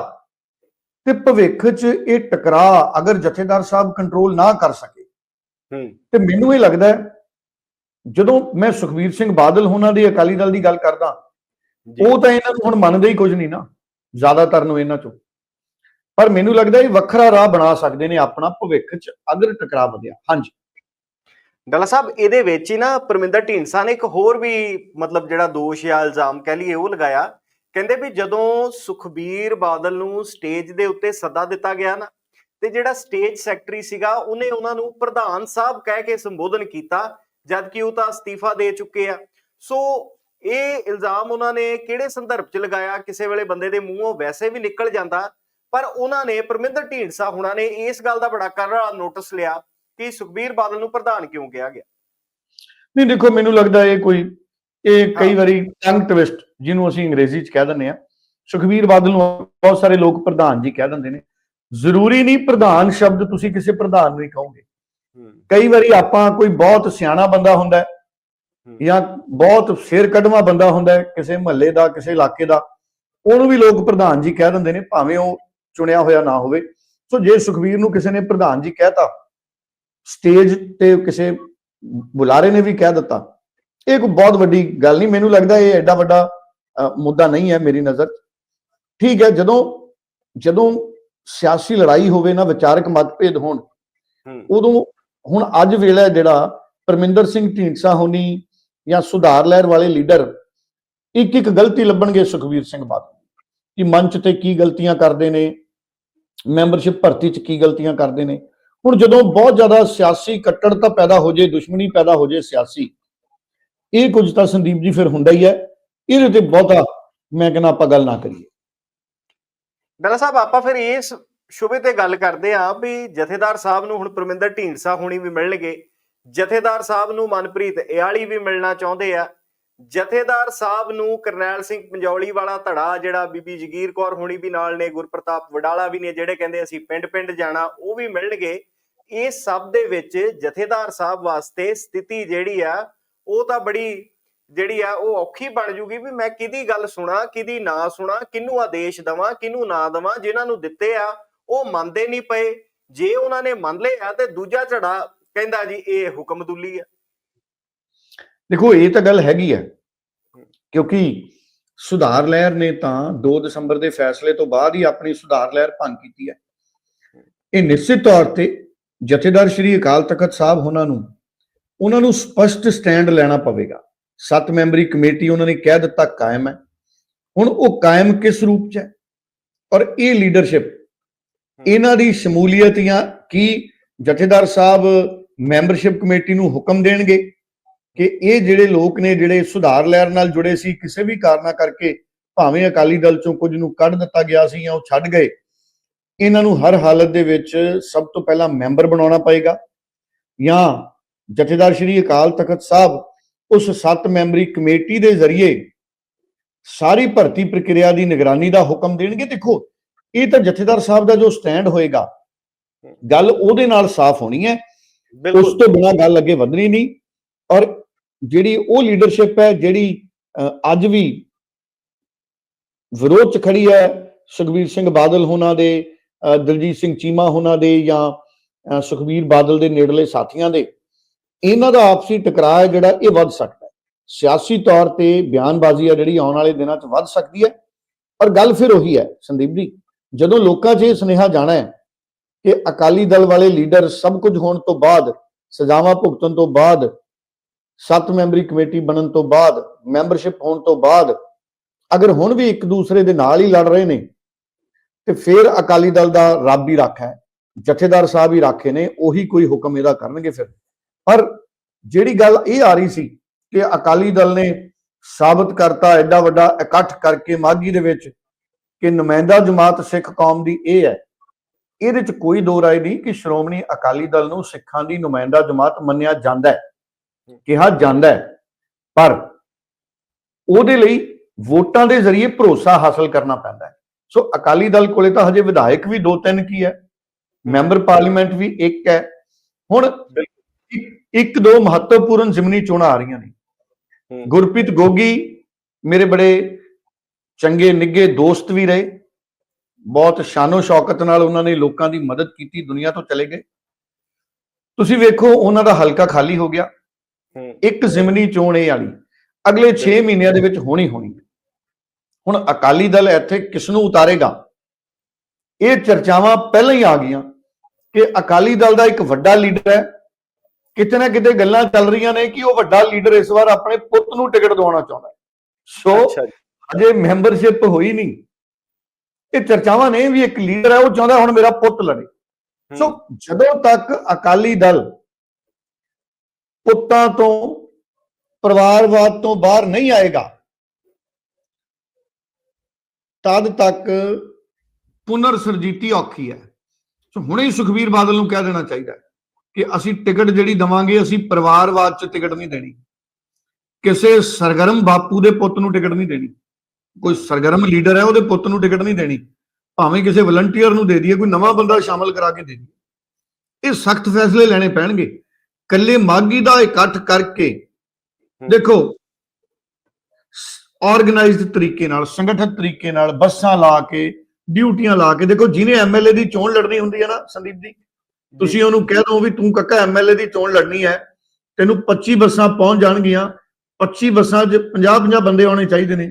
ਤੇ ਭਵਿੱਖ 'ਚ ਇਹ ਟਕਰਾਅ ਅਗਰ ਜਥੇਦਾਰ ਸਾਹਿਬ ਕੰਟਰੋਲ ਨਾ ਕਰ ਸਕੇ ਹੂੰ। ਤੇ ਮੈਨੂੰ ਇਹ ਲੱਗਦਾ ਹੈ, ਜਦੋਂ ਮੈਂ ਸੁਖਬੀਰ ਸਿੰਘ ਬਾਦਲ ਹੋਣਾ ਦੀ ਅਕਾਲੀ ਦਲ ਦੀ ਗੱਲ ਕਰਦਾ ਉਹ ਤਾਂ ਇਹਨਾਂ ਨੂੰ ਹੁਣ ਮੰਨਦੇ ਹੀ ਕੁਝ ਨਹੀਂ ਨਾ ਜ਼ਿਆਦਾਤਰ ਨੂੰ ਇਹਨਾਂ ਚੋਂ। ਪਰ ਮੈਨੂੰ ਲੱਗਦਾ ਇਹ ਵੱਖਰਾ ਰਾਹ ਬਣਾ ਸਕਦੇ ਨੇ ਆਪਣਾ ਭਵਿੱਖ 'ਚ ਅਗਰ ਟਕਰਾਅ ਵਧਿਆ। ਹਾਂਜੀ। ਡਾਲਾ ਸਾਹਿਬ, ਇਹਦੇ ਵਿੱਚ ਹੀ ਨਾ ਪਰਮਿੰਦਰ ਢੀਂਡਸਾ ਨੇ ਇੱਕ ਹੋਰ ਵੀ ਮਤਲਬ ਜਿਹੜਾ ਦੋਸ਼ ਜਾਂ ਇਲਜ਼ਾਮ ਕਹਿ ਲਈਏ, ਉਹ ਲਗਾਇਆ। ਕਹਿੰਦੇ ਵੀ ਜਦੋਂ ਸੁਖਬੀਰ ਬਾਦਲ ਨੂੰ ਸਟੇਜ ਦੇ ਉੱਤੇ ਸੱਦਾ ਦਿੱਤਾ ਗਿਆ ਨਾ, ਤੇ ਜਿਹੜਾ ਸਟੇਜ ਸੈਕਟਰੀ ਸੀਗਾ, ਉਹਨੇ ਉਹਨਾਂ ਨੂੰ ਪ੍ਰਧਾਨ ਸਾਹਿਬ ਕਹਿ ਕੇ ਸੰਬੋਧਨ ਕੀਤਾ ਜਦ ਕਿ ਉਹ ਤਾਂ ਅਸਤੀਫਾ ਦੇ ਚੁੱਕੇ ਆ। ਸੋ ਇਹ ਇਲਜ਼ਾਮ ਉਹਨਾਂ ਨੇ ਕਿਹੜੇ ਸੰਦਰਭ 'ਚ ਲਗਾਇਆ? ਕਿਸੇ ਵੇਲੇ ਬੰਦੇ ਦੇ ਮੂੰਹੋਂ ਵੈਸੇ ਵੀ ਨਿਕਲ ਜਾਂਦਾ, ਪਰ ਉਹਨਾਂ ਨੇ, ਪਰਮਿੰਦਰ ਢੀਂਡਸਾ ਹੁਣਾਂ ਨੇ ਇਸ ਗੱਲ ਦਾ ਬੜਾ ਕਰੜਾ ਨੋਟਿਸ ਲਿਆ ਕਿ ਸੁਖਬੀਰ ਬਾਦਲ ਨੂੰ ਪ੍ਰਧਾਨ ਕਿਉਂ ਕਿਹਾ ਗਿਆ? ਨਹੀਂ ਦੇਖੋ ਮੈਨੂੰ ਲੱਗਦਾ ਇਹ ਕੋਈ ਇਹ ਕਈ। ਵਾਰੀ ਟੰਗ ਟਵਿਸਟ ਜਿਹਨੂੰ ਅਸੀਂ ਅੰਗਰੇਜ਼ੀ 'ਚ ਕਹਿ ਦਿੰਦੇ ਆ ਸੁਖਬੀਰ ਬਾਦਲ ਨੂੰ ਬਹੁਤ ਸਾਰੇ ਲੋਕ ਪ੍ਰਧਾਨ ਜੀ ਕਹਿ ਦਿੰਦੇ ਨੇ। ਜ਼ਰੂਰੀ ਨਹੀਂ ਪ੍ਰਧਾਨ ਸ਼ਬਦ ਤੁਸੀਂ ਕਿਸੇ ਪ੍ਰਧਾਨ ਨੂੰ ਹੀ ਕਹੋਗੇ। ਕਈ ਵਾਰੀ ਆਪਾਂ ਕੋਈ ਬਹੁਤ ਸਿਆਣਾ ਬੰਦਾ ਹੁੰਦਾ ਹੈ। ਜਾਂ ਬਹੁਤ ਸਿਰ ਕਢਵਾ ਬੰਦਾ ਹੁੰਦਾ ਹੈ ਕਿਸੇ ਮਹੱਲੇ ਦਾ ਕਿਸੇ ਇਲਾਕੇ ਦਾ ਉਹਨੂੰ ਵੀ ਲੋਕ ਪ੍ਰਧਾਨ ਜੀ ਕਹਿ ਦਿੰਦੇ ਨੇ ਭਾਵੇਂ ਉਹ ਚੁਣਿਆ ਹੋਇਆ ਨਾ ਹੋਵੇ। ਸੋ ਜੇ ਸੁਖਬੀਰ ਨੂੰ ਕਿਸੇ ਨੇ ਪ੍ਰਧਾਨ ਜੀ ਕਹਿਤਾ ਸਟੇਜ ਤੇ ਕਿਸੇ ਬੁਲਾਰੇ ਨੇ ਵੀ ਕਹਿ ਦਿੱਤਾ। ਇਹ ਕੋਈ ਬਹੁਤ ਵੱਡੀ ਗੱਲ ਨਹੀਂ। ਮੈਨੂੰ ਲੱਗਦਾ ਇਹ ਐਡਾ ਵੱਡਾ ਮੁੱਦਾ ਨਹੀਂ ਹੈ ਮੇਰੀ ਨਜ਼ਰ। ਠੀਕ ਹੈ ਜਦੋਂ ਜਦੋਂ ਸਿਆਸੀ ਲੜਾਈ ਹੋਵੇ ਨਾ ਵਿਚਾਰਕ ਮਤਭੇਦ ਹੋਣ ਉਦੋਂ ਹੁਣ ਅੱਜ ਵੇਲਾ ਜਿਹੜਾ ਪਰਮਿੰਦਰ ਸਿੰਘ ਢੀਂਡਸਾ ਹੋਣੀ ਜਾਂ ਸੁਧਾਰ ਲਹਿਰ ਵਾਲੇ ਲੀਡਰ ਇੱਕ ਇੱਕ ਗਲਤੀ ਲੱਭਣਗੇ ਸੁਖਵੀਰ ਸਿੰਘ ਬਾਦਲ। ਕਿ ਮੰਚ ਤੇ ਕੀ ਗਲਤੀਆਂ ਕਰਦੇ ਨੇ ਮੈਂਬਰਸ਼ਿਪ ਭਰਤੀ ਚ ਕੀ ਗਲਤੀਆਂ ਕਰਦੇ ਨੇ। ਹੁਣ ਜਦੋਂ ਬਹੁਤ ਜ਼ਿਆਦਾ ਸਿਆਸੀ ਕੱਟੜਤਾ ਪੈਦਾ ਹੋ ਜੇ, ਦੁਸ਼ਮਣੀ ਪੈਦਾ ਹੋ ਜੇ ਸਿਆਸੀ, ਇਹ ਕੁਝ ਤਾਂ ਸੰਦੀਪ ਜੀ ਫਿਰ ਹੁੰਦਾ ਹੀ ਹੈ। ਇਹਦੇ ਤੇ ਬਹੁਤਾ ਮੈਂ ਕਹਿੰਦਾ ਆਪਾਂ ਗੱਲ ਨਾ ਕਰੀਏ। ਡਾਲਾ ਸਾਹਿਬ, ਆਪਾਂ ਫਿਰ ਇਸ ਸ਼ੁਬੇ ਤੇ ਗੱਲ ਕਰਦੇ ਆਂ ਵੀ ਜਥੇਦਾਰ ਸਾਹਿਬ ਨੂੰ ਹੁਣ ਪਰਮਿੰਦਰ ਢੀਂਡਸਾ ਹੋਣੀ ਵੀ ਮਿਲਣਗੇ। ਜਥੇਦਾਰ ਸਾਹਿਬ ਨੂੰ ਮਨਪ੍ਰੀਤ ਇਆਲੀ ਵੀ ਮਿਲਣਾ ਚਾਹੁੰਦੇ ਆ। ਜਥੇਦਾਰ ਸਾਹਿਬ ਨੂੰ ਕਰਨੈਲ ਸਿੰਘ ਪੰਜੌਲੀ ਵਾਲਾ ਧੜਾ, ਜਿਹੜਾ ਬੀਬੀ ਜਗੀਰ ਕੌਰ ਹੋਣੀ ਵੀ ਨਾਲ ਨੇ, ਗੁਰਪ੍ਰਤਾਪ ਵਡਾਲਾ ਵੀ ਨੇ, ਜਿਹੜੇ ਕਹਿੰਦੇ ਅਸੀਂ ਪਿੰਡ-ਪਿੰਡ ਜਾਣਾ, ਉਹ ਵੀ ਮਿਲਣਗੇ। ਇਹ ਸਭ ਦੇ ਵਿੱਚ ਜਥੇਦਾਰ ਸਾਹਿਬ ਵਾਸਤੇ ਸਥਿਤੀ ਜਿਹੜੀ ਆ, ਉਹ ਤਾਂ ਬੜੀ ਜਿਹੜੀ ਆ, ਉਹ ਔਖੀ ਬਣ ਜੂਗੀ ਵੀ ਮੈਂ ਕਿਹਦੀ ਗੱਲ ਸੁਣਾ, ਕਿਹਦੀ ਨਾ ਸੁਣਾ, ਕਿਹਨੂੰ ਆਦੇਸ਼ ਦਵਾਂ, ਕਿਹਨੂੰ ਨਾ ਦਵਾਂ, ਜਿਨ੍ਹਾਂ ਨੂੰ ਦਿੱਤੇ ਆ, ਉਹ ਮੰਨਦੇ ਨਹੀਂ ਪਏ। ਜੇ ਉਹਨਾਂ ਨੇ ਮੰਨ ਲਏ ਤੇ ਦੂਜਾ ਝੜਾ ਕਹਿੰਦਾ ਜੀ ਇਹ ਹੁਕਮਦੁੱਲੀ ਆ। ਦੇਖੋ, ਇਹ ਤਾਂ ਗੱਲ ਹੈਗੀ ਹੈ ਕਿਉਂਕਿ ਸੁਧਾਰ ਲਹਿਰ ਨੇ ਤਾਂ 2 ਦਸੰਬਰ ਦੇ ਫੈਸਲੇ ਤੋਂ ਬਾਅਦ ਹੀ ਆਪਣੀ ਸੁਧਾਰ ਲਹਿਰ ਭੰਗ ਕੀਤੀ ਹੈ ਇਹ ਨਿਸ਼ਚਿਤ ਤੌਰ ਤੇ ਜਥੇਦਾਰ ਸ਼੍ਰੀ ਅਕਾਲ ਤਖਤ ਸਾਹਿਬ ਉਹਨਾਂ ਨੂੰ ਉਹਨਾਂ ਨੂੰ ਸਪਸ਼ਟ ਸਟੈਂਡ ਲੈਣਾ ਪਵੇਗਾ। ਸੱਤ ਮੈਂਬਰੀ ਕਮੇਟੀ ਉਹਨਾਂ ਨੇ ਕਹਿ ਦਿੱਤਾ ਕਾਇਮ ਹੈ। ਹੁਣ ਉਹ ਕਾਇਮ ਕਿਸ ਰੂਪ 'ਚ ਹੈ? ਔਰ ਇਹ ਲੀਡਰਸ਼ਿਪ ਇਹਨਾਂ ਦੀ ਸ਼ਮੂਲੀਅਤ ਜਾਂ ਕੀ ਜਥੇਦਾਰ ਸਾਹਿਬ ਮੈਂਬਰਸ਼ਿਪ ਕਮੇਟੀ ਨੂੰ ਹੁਕਮ ਦੇਣਗੇ ਕਿ ਇਹ ਜਿਹੜੇ ਲੋਕ ਨੇ ਜਿਹੜੇ ਸੁਧਾਰ ਲਹਿਰ ਨਾਲ ਜੁੜੇ ਸੀ ਕਿਸੇ ਵੀ ਕਾਰਨਾ ਕਰਕੇ ਭਾਵੇਂ ਅਕਾਲੀ ਦਲ ਚੋਂ ਕੁਝ ਨੂੰ ਕੱਢ ਦਿੱਤਾ ਗਿਆ ਸੀ ਜਾਂ ਉਹ ਛੱਡ ਗਏ ਇਹਨਾਂ ਨੂੰ ਹਰ ਹਾਲਤ ਦੇ ਵਿੱਚ ਸਭ ਤੋਂ ਪਹਿਲਾਂ ਮੈਂਬਰ ਬਣਾਉਣਾ ਪਏਗਾ ਜਾਂ ਜਥੇਦਾਰ ਸ਼੍ਰੀ ਅਕਾਲ ਤਖਤ ਸਾਹਿਬ ਉਸ ਸੱਤ ਮੈਂਬਰੀ ਕਮੇਟੀ ਦੇ ਜ਼ਰੀਏ ਸਾਰੀ ਭਰਤੀ ਪ੍ਰਕਿਰਿਆ ਦੀ ਨਿਗਰਾਨੀ ਦਾ ਹੁਕਮ ਦੇਣਗੇ? ਦੇਖੋ ਇਹ ਤਾਂ ਜਥੇਦਾਰ ਸਾਹਿਬ ਦਾ ਜੋ ਸਟੈਂਡ ਹੋਏਗਾ ਗੱਲ ਉਹਦੇ ਨਾਲ ਸਾਫ਼ ਹੋਣੀ ਹੈ। ਉਸ ਤੋਂ ਬਿਨਾ ਗੱਲ ਅੱਗੇ ਵਧਣੀ ਨਹੀਂ। ਔਰ ਜਿਹੜੀ ਉਹ ਲੀਡਰਸ਼ਿਪ ਹੈ ਜਿਹੜੀ ਅੱਜ ਵੀ ਵਿਰੋਧ ਚ ਖੜੀ ਹੈ ਸੁਖਬੀਰ ਸਿੰਘ ਬਾਦਲ ਹੋਣਾ ਦੇ ਦਲਜੀਤ ਸਿੰਘ ਚੀਮਾ ਉਹਨਾਂ ਦੇ ਜਾਂ ਸੁਖਬੀਰ ਬਾਦਲ ਦੇ ਨੇੜਲੇ ਸਾਥੀਆਂ ਦੇ, ਇਹਨਾਂ ਦਾ ਆਪਸੀ ਟਕਰਾਅ ਹੈ ਜਿਹੜਾ ਇਹ ਵੱਧ ਸਕਦਾ ਹੈ। ਸਿਆਸੀ ਤੌਰ ਤੇ ਬਿਆਨਬਾਜ਼ੀ ਆ ਜਿਹੜੀ ਆਉਣ ਵਾਲੇ ਦਿਨਾਂ 'ਚ ਵੱਧ ਸਕਦੀ ਹੈ। ਪਰ ਗੱਲ ਫਿਰ ਉਹੀ ਹੈ, ਸੰਦੀਪ ਜੀ, ਜਦੋਂ ਲੋਕਾਂ 'ਚ ਇਹ ਸੁਨੇਹਾ ਜਾਣਾ ਹੈ ਕਿ ਅਕਾਲੀ ਦਲ ਵਾਲੇ ਲੀਡਰ ਸਭ ਕੁਝ ਹੋਣ ਤੋਂ ਬਾਅਦ, ਸਜ਼ਾਵਾਂ ਭੁਗਤਣ ਤੋਂ ਬਾਅਦ, ਸੱਤ ਮੈਂਬਰੀ ਕਮੇਟੀ ਬਣਨ ਤੋਂ ਬਾਅਦ, ਮੈਂਬਰਸ਼ਿਪ ਹੋਣ ਤੋਂ ਬਾਅਦ, ਅਗਰ ਹੁਣ ਵੀ ਇੱਕ ਦੂਸਰੇ ਦੇ ਨਾਲ ਹੀ ਲੜ ਰਹੇ ਨੇ ਤੇ ਫਿਰ ਅਕਾਲੀ ਦਲ ਦਾ ਰੱਬ ਹੀ ਰੱਖਾ ਹੈ, ਜਥੇਦਾਰ ਸਾਹਿਬ ਹੀ ਰਾਖੇ ਨੇ, ਉਹੀ ਕੋਈ ਹੁਕਮ ਇਹਦਾ ਕਰਨਗੇ ਫਿਰ। ਪਰ ਜਿਹੜੀ ਗੱਲ ਇਹ ਆ ਰਹੀ ਸੀ ਕਿ ਅਕਾਲੀ ਦਲ ਨੇ ਸਾਬਤ ਕਰਤਾ ਐਡਾ ਵੱਡਾ ਇਕੱਠ ਕਰਕੇ ਮਾਗੀ ਦੇ ਵਿੱਚ ਕਿ ਨੁਮਾਇੰਦਾ ਜਮਾਤ ਸਿੱਖ ਕੌਮ ਦੀ ਇਹ ਹੈ, ਇਹਦੇ ਚ ਕੋਈ ਦੋ ਰਾਏ ਨਹੀਂ ਕਿ ਸ਼੍ਰੋਮਣੀ ਅਕਾਲੀ ਦਲ ਨੂੰ ਸਿੱਖਾਂ ਦੀ ਨੁਮਾਇੰਦਾ ਜਮਾਤ ਮੰਨਿਆ ਜਾਂਦਾ ਹੈ, ਕਿਹਾ ਜਾਂਦਾ ਹੈ। ਪਰ ਉਹਦੇ ਲਈ ਵੋਟਾਂ ਦੇ ਜ਼ਰੀਏ ਭਰੋਸਾ ਹਾਸਲ ਕਰਨਾ ਪੈਂਦਾ ਹੈ। ਸੋ ਅਕਾਲੀ ਦਲ ਕੋਲੇ ਤਾਂ ਹਜੇ ਵਿਧਾਇਕ ਵੀ ਦੋ ਤਿੰਨ ਕੀ ਹੈ ਮੈਂਬਰ ਪਾਰਲੀਮੈਂਟ ਵੀ ਇੱਕ ਹੈ। ਹੁਣ ਇੱਕ- ਦੋ ਮਹੱਤਵਪੂਰਨ ਜ਼ਿਮਨੀ ਚੋਣਾਂ ਆ ਰਹੀਆਂ ਨੇ। ਗੁਰਪ੍ਰੀਤ ਗੋਗੀ ਮੇਰੇ ਬੜੇ ਚੰਗੇ ਨਿੱਗੇ ਦੋਸਤ ਵੀ ਰਹੇ। ਬਹੁਤ ਸ਼ਾਨੋ ਸ਼ੌਕਤ ਨਾਲ ਉਹਨਾਂ ਨੇ ਲੋਕਾਂ ਦੀ ਮਦਦ ਕੀਤੀ ਦੁਨੀਆ ਤੋਂ ਚਲੇ ਗਏ। ਤੁਸੀਂ ਵੇਖੋ ਉਹਨਾਂ ਦਾ ਹਲਕਾ ਖਾਲੀ ਹੋ ਗਿਆ। ਇੱਕ ਜ਼ਿਮਨੀ ਚੋਣ ਇਹ ਵਾਲੀ ਅਗਲੇ 6 ਮਹੀਨਿਆਂ ਦੇ ਵਿੱਚ ਹੋਣੀ ਹੋਣੀ ਹੈ। ਹੁਣ ਅਕਾਲੀ ਦਲ ਇੱਥੇ ਕਿਸ ਨੂੰ ਉਤਾਰੇਗਾ? ਇਹ ਚਰਚਾਵਾਂ ਪਹਿਲਾਂ ਹੀ ਆ ਗਈਆਂ ਕਿ ਅਕਾਲੀ ਦਲ ਦਾ ਇੱਕ ਵੱਡਾ ਲੀਡਰ ਹੈ। ਕਿਤੇ ਨਾ ਕਿਤੇ ਗੱਲਾਂ ਚੱਲ ਰਹੀਆਂ ਨੇ ਕਿ ਉਹ ਵੱਡਾ ਲੀਡਰ ਇਸ ਵਾਰ ਆਪਣੇ ਪੁੱਤ ਨੂੰ ਟਿਕਟ ਦਿਵਾਉਣਾ ਚਾਹੁੰਦਾ ਹੈ। ਸੋ ਅਜੇ ਮੈਂਬਰਸ਼ਿਪ ਹੋਈ ਨਹੀਂ। ਇਹ ਚਰਚਾਵਾਂ ਨੇ ਵੀ ਇੱਕ ਲੀਡਰ ਹੈ ਉਹ ਚਾਹੁੰਦਾ ਹੁਣ ਮੇਰਾ ਪੁੱਤ ਲੜੇ। ਸੋ ਜਦੋਂ ਤੱਕ ਅਕਾਲੀ ਦਲ ਪੁੱਤਾਂ ਤੋਂ ਪਰਿਵਾਰਵਾਦ ਤੋਂ ਬਾਹਰ ਨਹੀਂ ਆਏਗਾ ਤਦ ਤੱਕ ਪੁਨਰ ਸਰਜੀਤੀ ਔਖੀ ਹੈ। ਸੋ ਹੁਣੇ ਹੀ ਸੁਖਬੀਰ ਬਾਦਲ ਨੂੰ ਕਹਿ ਦੇਣਾ ਚਾਹੀਦਾ ਕਿ ਅਸੀਂ ਟਿਕਟ ਜਿਹੜੀ ਦਵਾਂਗੇ ਅਸੀਂ ਪਰਿਵਾਰਵਾਦ 'ਚ ਟਿਕਟ ਨਹੀਂ ਦੇਣੀ। ਕਿਸੇ ਸਰਗਰਮ ਬਾਪੂ ਦੇ ਪੁੱਤ ਨੂੰ ਟਿਕਟ ਨਹੀਂ ਦੇਣੀ। ਕੋਈ ਸਰਗਰਮ ਲੀਡਰ ਹੈ ਉਹਦੇ ਪੁੱਤ ਨੂੰ ਟਿਕਟ ਨਹੀਂ ਦੇਣੀ। ਭਾਵੇਂ ਕਿਸੇ ਵਲੰਟੀਅਰ ਨੂੰ ਦੇ ਦਈਏ ਕੋਈ ਨਵਾਂ ਬੰਦਾ ਸ਼ਾਮਲ ਕਰਾ ਕੇ ਦੇ ਦਈਏ। ਇਹ ਸਖਤ ਫੈਸਲੇ ਲੈਣੇ ਪੈਣਗੇ। ਕੱਲੇ ਮਾਗੀ ਦਾ ਇਕੱਠ ਕਰਕੇ ਦੇਖੋ ਆਰਗੇਨਾਈਜ਼ਡ ਤਰੀਕੇ ਨਾਲ ਸੰਗਠਿਤ ਤਰੀਕੇ ਨਾਲ ਬੱਸਾਂ ਲਾ ਕੇ ਡਿਊਟੀਆਂ ਲਾ ਕੇ ਦੇਖੋ ਜਿਹਨੇ ਐਮਐਲਏ ਦੀ ਚੋਣ ਲੜਨੀ ਹੁੰਦੀ ਹੈ ਨਾ ਸੰਦੀਪ ਜੀ ਤੁਸੀਂ ਉਹਨੂੰ ਕਹਿ ਦੋ ਵੀ ਤੂੰ ਕੱਕਾ ਐਮਐਲਏ ਦੀ ਚੋਣ ਲੜਨੀ ਹੈ ਤੈਨੂੰ 25 ਬੱਸਾਂ ਪਹੁੰਚ ਜਾਣਗੀਆਂ 25 ਬੱਸਾਂ 'ਚ 50 50 ਬੰਦੇ ਆਉਣੇ ਚਾਹੀਦੇ ਨੇ।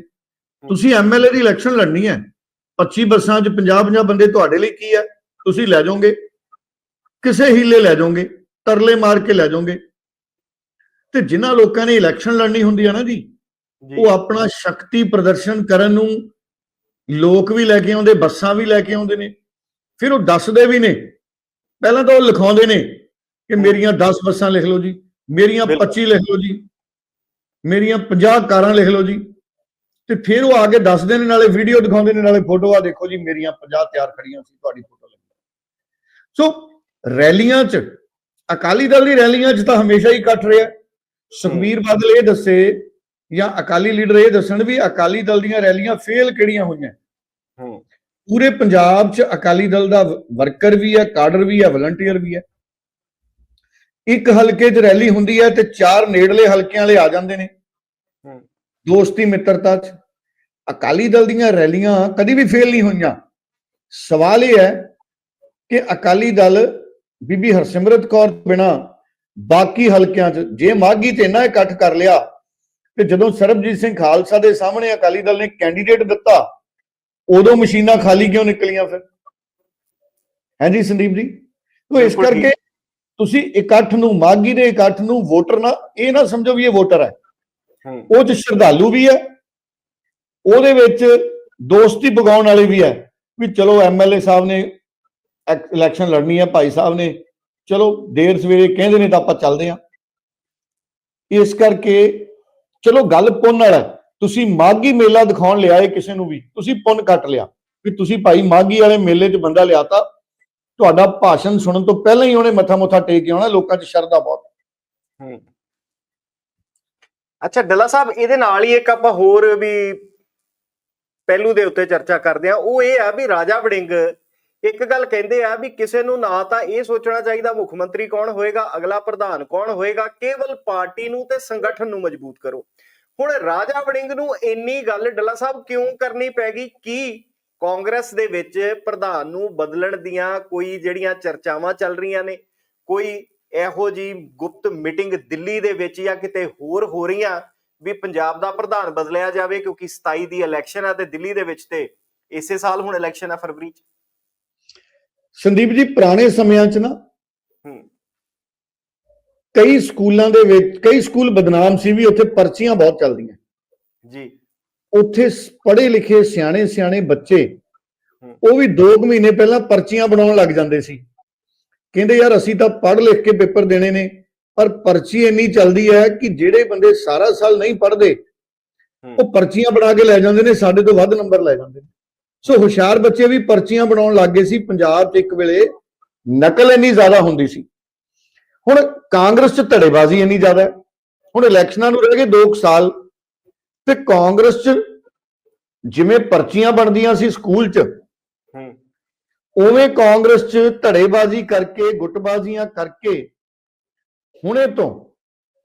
ਤੁਸੀਂ ਐਮਐਲਏ ਦੀ ਇਲੈਕਸ਼ਨ ਲੜਨੀ ਹੈ 25 ਬੱਸਾਂ 'ਚ 50 50 ਬੰਦੇ ਤੁਹਾਡੇ ਲਈ ਕੀ ਹੈ ਤੁਸੀਂ ਲੈ ਜਾਓਗੇ ਕਿਸੇ ਹੀਲੇ ਲੈ ਜਾਓਗੇ ਤਰਲੇ ਮਾਰ ਕੇ ਲੈ ਜਾਓਗੇ। ਤੇ ਜਿਨ੍ਹਾਂ ਲੋਕਾਂ ਨੇ ਇਲੈਕਸ਼ਨ ਲੜਨੀ ਹੁੰਦੀ ਹੈ ਨਾ ਜੀ ਉਹ ਆਪਣਾ ਸ਼ਕਤੀ ਪ੍ਰਦਰਸ਼ਨ ਕਰਨ ਨੂੰ ਲੋਕ ਵੀ ਲੈ ਕੇ ਆਉਂਦੇ ਬੱਸਾਂ ਵੀ ਲੈ ਕੇ ਆਉਂਦੇ ਨੇ। ਫਿਰ ਉਹ ਦੱਸਦੇ ਵੀ ਨੇ। ਪਹਿਲਾਂ ਤਾਂ ਉਹ ਲਿਖਾਉਂਦੇ ਨੇ ਕਿ ਮੇਰੀਆਂ 10 ਬੱਸਾਂ ਲਿਖ ਲਓ ਜੀ ਮੇਰੀਆਂ ਬਿਲਕੁਲ। 25 ਲਿਖ ਲਓ ਜੀ ਮੇਰੀਆਂ 50 ਕਾਰਾਂ ਲਿਖ ਲਓ ਜੀ। ਤੇ ਫਿਰ ਉਹ ਆ ਕੇ ਦੱਸਦੇ ਨੇ ਨਾਲੇ ਵੀਡੀਓ ਦਿਖਾਉਂਦੇ ਨੇ ਨਾਲੇ ਫੋਟੋ ਆ ਦੇਖੋ ਜੀ ਮੇਰੀਆਂ 50 ਤਿਆਰ ਖੜੀਆਂ ਸੀ ਤੁਹਾਡੀ ਫੋਟੋ ਲੱਗੀ ਸੋ ਰੈਲੀਆਂ 'ਚ ਅਕਾਲੀ ਦਲ ਦੀ ਰੈਲੀਆਂ 'ਚ ਤਾਂ ਹਮੇਸ਼ਾ ਹੀ ਇਕੱਠ ਰਿਹਾ। ਸੁਖਬੀਰ ਬਾਦਲ ਇਹ ਦੱਸੇ ਜਾਂ ਅਕਾਲੀ ਲੀਡਰ ਇਹ ਦੱਸਣ ਵੀ ਅਕਾਲੀ ਦਲ ਦੀਆਂ ਰੈਲੀਆਂ ਫੇਲ ਕਿਹੜੀਆਂ ਹੋਈਆਂ? ਹੂੰ। ਪੂਰੇ ਪੰਜਾਬ 'ਚ ਅਕਾਲੀ ਦਲ ਦਾ ਵਰਕਰ ਵੀ ਹੈ ਕਾਡਰ ਵੀ ਹੈ ਵਲੰਟੀਅਰ ਵੀ ਹੈ। ਇੱਕ ਹਲਕੇ 'ਚ ਰੈਲੀ ਹੁੰਦੀ ਹੈ ਤੇ ਚਾਰ ਨੇੜਲੇ ਹਲਕਿਆਂ ਵਾਲੇ ਆ ਜਾਂਦੇ ਨੇ। ਹੂੰ। ਦੋਸਤੀ ਮਿੱਤਰਤਾ 'ਚ। ਅਕਾਲੀ ਦਲ ਦੀਆਂ ਰੈਲੀਆਂ ਕਦੀ ਵੀ ਫੇਲ ਨਹੀਂ ਹੋਈਆਂ। ਸਵਾਲ ਇਹ ਹੈ ਕਿ ਅਕਾਲੀ ਦਲ ਬੀਬੀ ਹਰਸਿਮਰਤ ਕੌਰ ਬਿਨਾ ਬਾਕੀ ਹਲਕਿਆਂ 'ਚ ਜੇ ਮਾਗੀ ਤੇ ਇੰਨਾ ਇਕੱਠ ਕਰ ਲਿਆ ਤੇ ਜਦੋਂ ਸਰਬਜੀਤ ਸਿੰਘ ਖਾਲਸਾ ਦੇ ਸਾਹਮਣੇ ਅਕਾਲੀ ਦਲ ਨੇ ਕੈਂਡੀਡੇਟ ਦਿੱਤਾ ਉਦੋਂ ਮਸ਼ੀਨਾਂ ਖਾਲੀ ਕਿਉਂ ਨਿਕਲੀਆਂ ਫਿਰ? ਹਾਂਜੀ ਸੰਦੀਪ ਜੀ? ਤੋ ਇਸ। ਕਰਕੇ ਤੁਸੀਂ ਇਕੱਠ ਨੂੰ ਮਾਗੀ ਦੇ ਇਕੱਠ ਨੂੰ ਵੋਟਰ ਨਾ ਇਹ ਨਾ ਸਮਝੋ ਵੀ ਇਹ ਵੋਟਰ ਹੈ। ਉਹ ਚ ਸ਼ਰਧਾਲੂ ਵੀ ਹੈ ਉਹਦੇ ਵਿੱਚ ਦੋਸਤੀ ਪਗਾਉਣ ਵਾਲੇ ਵੀ ਹੈ। ਵੀ ਚਲੋ ਐਮਐਲਏ ਸਾਹਿਬ ਨੇ ਇਲੈਕਸ਼ਨ ਲੜਨੀ ਹੈ ਭਾਈ ਸਾਹਿਬ ਨੇ ਚਲੋ ਦੇਰ ਸਵੇਰੇ ਕਹਿੰਦੇ ਨੇ ਤਾਂ ਆਪਾਂ ਚੱਲਦੇ ਹਾਂ। ਇਸ ਕਰਕੇ ਚਲੋ ਗੱਲ ਪੁੰਨ ਵਾਲਾ ਤੁਸੀਂ ਮਾਗੀ ਮੇਲਾ ਦਿਖਾਉਣ ਲਿਆਏ ਕਿਸੇ ਨੂੰ ਵੀ, ਤੁਸੀਂ ਪੁੰਨ ਕੱਟ ਲਿਆ। ਵੀ ਤੁਸੀਂ ਭਾਈ ਮਾਗੀ ਵਾਲੇ ਮੇਲੇ 'ਚ ਬੰਦਾ ਲਿਆਤਾ ਤੁਹਾਡਾ ਭਾਸ਼ਣ ਸੁਣਨ ਤੋਂ ਪਹਿਲਾਂ ਹੀ ਉਹਨੇ ਮੱਥਾ ਮੁੱਥਾ ਟੇਕ ਕੇ ਆਉਣਾ, ਲੋਕਾਂ 'ਚ ਸ਼ਰਧਾ ਬਹੁਤ। ਹੂੰ। ਅੱਛਾ, ਡੱਲਾ ਸਾਹਿਬ, ਇਹਦੇ ਨਾਲ ਹੀ ਇੱਕ ਆਪਾਂ ਹੋਰ ਵੀ ਪਹਿਲੂ ਦੇ ਉੱਤੇ ਚਰਚਾ ਕਰਦੇ ਆ। ਉਹ ਇਹ ਆ ਵੀ ਰਾਜਾ ਵੜਿੰਗ ਇੱਕ ਗੱਲ ਕਹਿੰਦੇ ਆ ਵੀ ਕਿਸੇ ਨੂੰ ਨਾ ਤਾਂ ਇਹ ਸੋਚਣਾ ਚਾਹੀਦਾ ਮੁੱਖ ਮੰਤਰੀ ਕੌਣ ਹੋਏਗਾ, ਅਗਲਾ ਪ੍ਰਧਾਨ ਕੌਣ ਹੋਏਗਾ, ਕੇਵਲ ਪਾਰਟੀ ਨੂੰ ਤੇ ਸੰਗਠਨ ਨੂੰ ਮਜ਼ਬੂਤ ਕਰੋ। ਹੁਣ ਰਾਜਾ ਵੜਿੰਗ ਨੂੰ ਇੰਨੀ ਗੱਲ ਡੱਲਾ ਸਾਹਿਬ ਕਿਉਂ ਕਰਨੀ ਪੈ ਗਈ? ਕੀ ਕਾਂਗਰਸ ਦੇ ਵਿੱਚ ਪ੍ਰਧਾਨ ਨੂੰ ਬਦਲਣ ਦੀਆਂ ਕੋਈ ਜਿਹੜੀਆਂ ਚਰਚਾਵਾਂ ਚੱਲ ਰਹੀਆਂ ਨੇ? ਕੋਈ ਇਹੋ ਜੀ ਗੁਪਤ ਮੀਟਿੰਗ ਦਿੱਲੀ ਦੇ ਵਿੱਚ ਜਾਂ ਕਿਤੇ ਹੋਰ ਹੋ ਰਹੀਆਂ ਵੀ ਪੰਜਾਬ ਦਾ ਪ੍ਰਧਾਨ ਬਦਲਿਆ ਜਾਵੇ ਕਿਉਂਕਿ 27 ਦੀ ਇਲੈਕਸ਼ਨ ਆ ਤੇ ਦਿੱਲੀ ਦੇ ਵਿੱਚ ਤੇ ਇਸੇ ਸਾਲ ਹੁਣ ਇਲੈਕਸ਼ਨ ਆ ਫਰਵਰੀ ਚ। ਸੰਦੀਪ ਜੀ ਪੁਰਾਣੇ ਸਮਿਆਂ 'ਚ ਨਾ ਕਈ ਸਕੂਲਾਂ ਦੇ ਵਿੱਚ ਕਈ ਸਕੂਲ ਬਦਨਾਮ ਸੀ ਵੀ ਉੱਥੇ ਪਰਚੀਆਂ ਬਹੁਤ ਚੱਲਦੀਆਂ। ਜੀ। ਉੱਥੇ ਪੜ੍ਹੇ ਲਿਖੇ ਸਿਆਣੇ ਸਿਆਣੇ ਬੱਚੇ। ਉਹ ਵੀ 2 ਮਹੀਨੇ ਪਹਿਲਾਂ ਪਰਚੀਆਂ ਬਣਾਉਣ ਲੱਗ ਜਾਂਦੇ ਸੀ। ਕਹਿੰਦੇ ਯਾਰ ਅਸੀਂ ਤਾਂ ਪੜ੍ਹ ਲਿਖ ਕੇ ਪੇਪਰ ਦੇਣੇ ਨੇ ਪਰ ਪਰਚੀ ਇੰਨੀ ਚੱਲਦੀ ਹੈ ਕਿ ਜਿਹੜੇ ਬੰਦੇ ਸਾਰਾ ਸਾਲ ਨਹੀਂ ਪੜ੍ਹਦੇ। ਉਹ ਪਰਚੀਆਂ ਬਣਾ ਕੇ ਲੈ ਜਾਂਦੇ ਨੇ ਸਾਡੇ ਤੋਂ ਵੱਧ ਨੰਬਰ ਲੈ ਜਾਂਦੇ ਨੇ। ਸੋ ਹੁਸ਼ਿਆਰ ਬੱਚੇ ਵੀ ਪਰਚੀਆਂ ਬਣਾਉਣ ਲੱਗ ਗਏ ਸੀ ਪੰਜਾਬ 'ਚ ਇੱਕ ਵੇਲੇ। ਨਕਲ ਇੰਨੀ ਜ਼ਿਆਦਾ ਹੁੰਦੀ ਸੀ। ਹੁਣ ਕਾਂਗਰਸ 'ਚ ਧੜੇਬਾਜ਼ੀ ਇੰਨੀ ਜ਼ਿਆਦਾ ਹੈ। ਹੁਣ ਇਲੈਕਸ਼ਨਾਂ ਨੂੰ ਰਹਿ ਗਏ 2 ਸਾਲ। ਤੇ ਕਾਂਗਰਸ 'ਚ ਜਿਵੇਂ ਪਰਚੀਆਂ ਬਣਦੀਆਂ ਸੀ ਸਕੂਲ 'ਚ ਹੂੰ। ਉਵੇਂ ਕਾਂਗਰਸ 'ਚ ਧੜੇਬਾਜ਼ੀ ਕਰਕੇ ਗੁੱਟਬਾਜ਼ੀਆਂ ਕਰਕੇ ਹੁਣੇ ਤੋਂ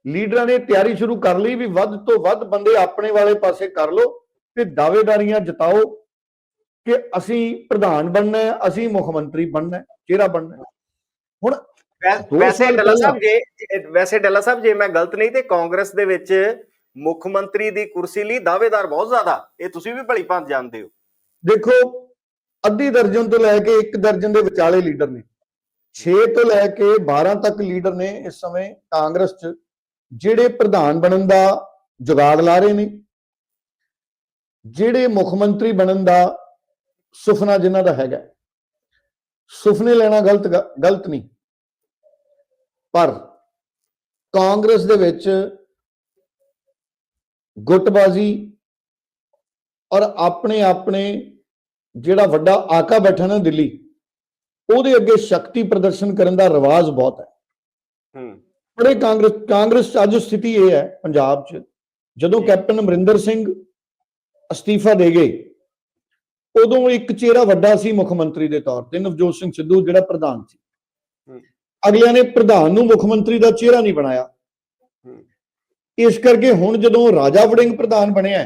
ਲੀਡਰਾਂ ਨੇ ਤਿਆਰੀ ਸ਼ੁਰੂ ਕਰ ਲਈ ਵੀ ਵੱਧ ਤੋਂ ਵੱਧ ਬੰਦੇ ਆਪਣੇ ਵਾਲੇ ਪਾਸੇ ਕਰ ਲਓ ਤੇ ਦਾਅਵੇਦਾਰੀਆਂ ਜਤਾਓ। ਕਿ ਅਸੀਂ ਪ੍ਰਧਾਨ ਬਣਨਾ ਹੈ ਅਸੀਂ ਮੁੱਖ ਮੰਤਰੀ ਬਣਨਾ ਹੈ ਚਿਹਰਾ ਬਣਨਾ ਹੈ? ਹੁਣ ਵੈਸੇ ਡੱਲਾ ਸਾਹਿਬ ਜੇ ਵੈਸੇ ਡੱਲਾ ਸਾਹਿਬ ਜੇ ਮੈਂ ਗਲਤ ਨਹੀਂ ਤੇ ਕਾਂਗਰਸ ਦੇ ਵਿੱਚ ਮੁੱਖ ਮੰਤਰੀ ਦੀ ਕੁਰਸੀ ਲਈ ਦਾਅਵੇਦਾਰ ਬਹੁਤ ਜ਼ਿਆਦਾ। ਇਹ ਤੁਸੀਂ ਵੀ ਭਲੀ ਭਾਂਤ ਜਾਣਦੇ ਹੋ। ਦੇਖੋ ਅੱਧੀ ਦਰਜਨ ਤੋਂ ਲੈ ਕੇ ਇੱਕ ਦਰਜਨ ਦੇ ਵਿਚਾਲੇ ਲੀਡਰ ਨੇ। 6 ਤੋਂ ਲੈ ਕੇ 12 ਤੱਕ ਲੀਡਰ ਨੇ ਇਸ ਸਮੇਂ ਕਾਂਗਰਸ 'ਚ ਜਿਹੜੇ ਪ੍ਰਧਾਨ ਬਣਨ ਦਾ ਜੁਗਾੜ ਲਾ ਰਹੇ ਨੇ ਜਿਹੜੇ ਮੁੱਖ ਮੰਤਰੀ ਬਣਨ ਦਾ ਸੁਪਨਾ ਜਿਨ੍ਹਾਂ ਦਾ ਹੈਗਾ। ਸੁਪਨੇ ਲੈਣਾ ਗਲਤ ਗਲਤ ਨਹੀਂ। ਪਰ ਕਾਂਗਰਸ ਦੇ ਵਿੱਚ ਗੁੱਟਬਾਜ਼ੀ ਔਰ ਆਪਣੇ ਆਪਣੇ ਜਿਹੜਾ ਵੱਡਾ ਆਕਾ ਬੈਠਾ ਨਾ ਦਿੱਲੀ ਉਹਦੇ ਅੱਗੇ ਸ਼ਕਤੀ ਪ੍ਰਦਰਸ਼ਨ ਕਰਨ ਦਾ ਰਿਵਾਜ ਬਹੁਤ ਹੈ। ਹੂੰ। ਬੜੇ ਕਾਂਗਰਸ ਕਾਂਗਰਸ ਅੱਜ ਸਥਿਤੀ ਇਹ ਹੈ ਪੰਜਾਬ 'ਚ। ਜਦੋਂ ਕੈਪਟਨ ਅਮਰਿੰਦਰ ਸਿੰਘ ਅਸਤੀਫਾ ਦੇ ਗਏ ਉਦੋਂ ਇੱਕ ਚਿਹਰਾ ਵੱਡਾ ਸੀ ਮੁੱਖ ਮੰਤਰੀ ਦੇ ਤੌਰ ਤੇ ਨਵਜੋਤ ਸਿੰਘ ਸਿੱਧੂ ਜਿਹੜਾ ਪ੍ਰਧਾਨ ਸੀ। ਅਗਲਿਆਂ ਨੇ ਪ੍ਰਧਾਨ ਨੂੰ ਮੁੱਖ ਮੰਤਰੀ ਦਾ ਚਿਹਰਾ ਨਹੀਂ ਬਣਾਇਆ। ਇਸ ਕਰਕੇ ਹੁਣ ਜਦੋਂ ਰਾਜਾ ਵੜਿੰਗ ਪ੍ਰਧਾਨ ਬਣਿਆ।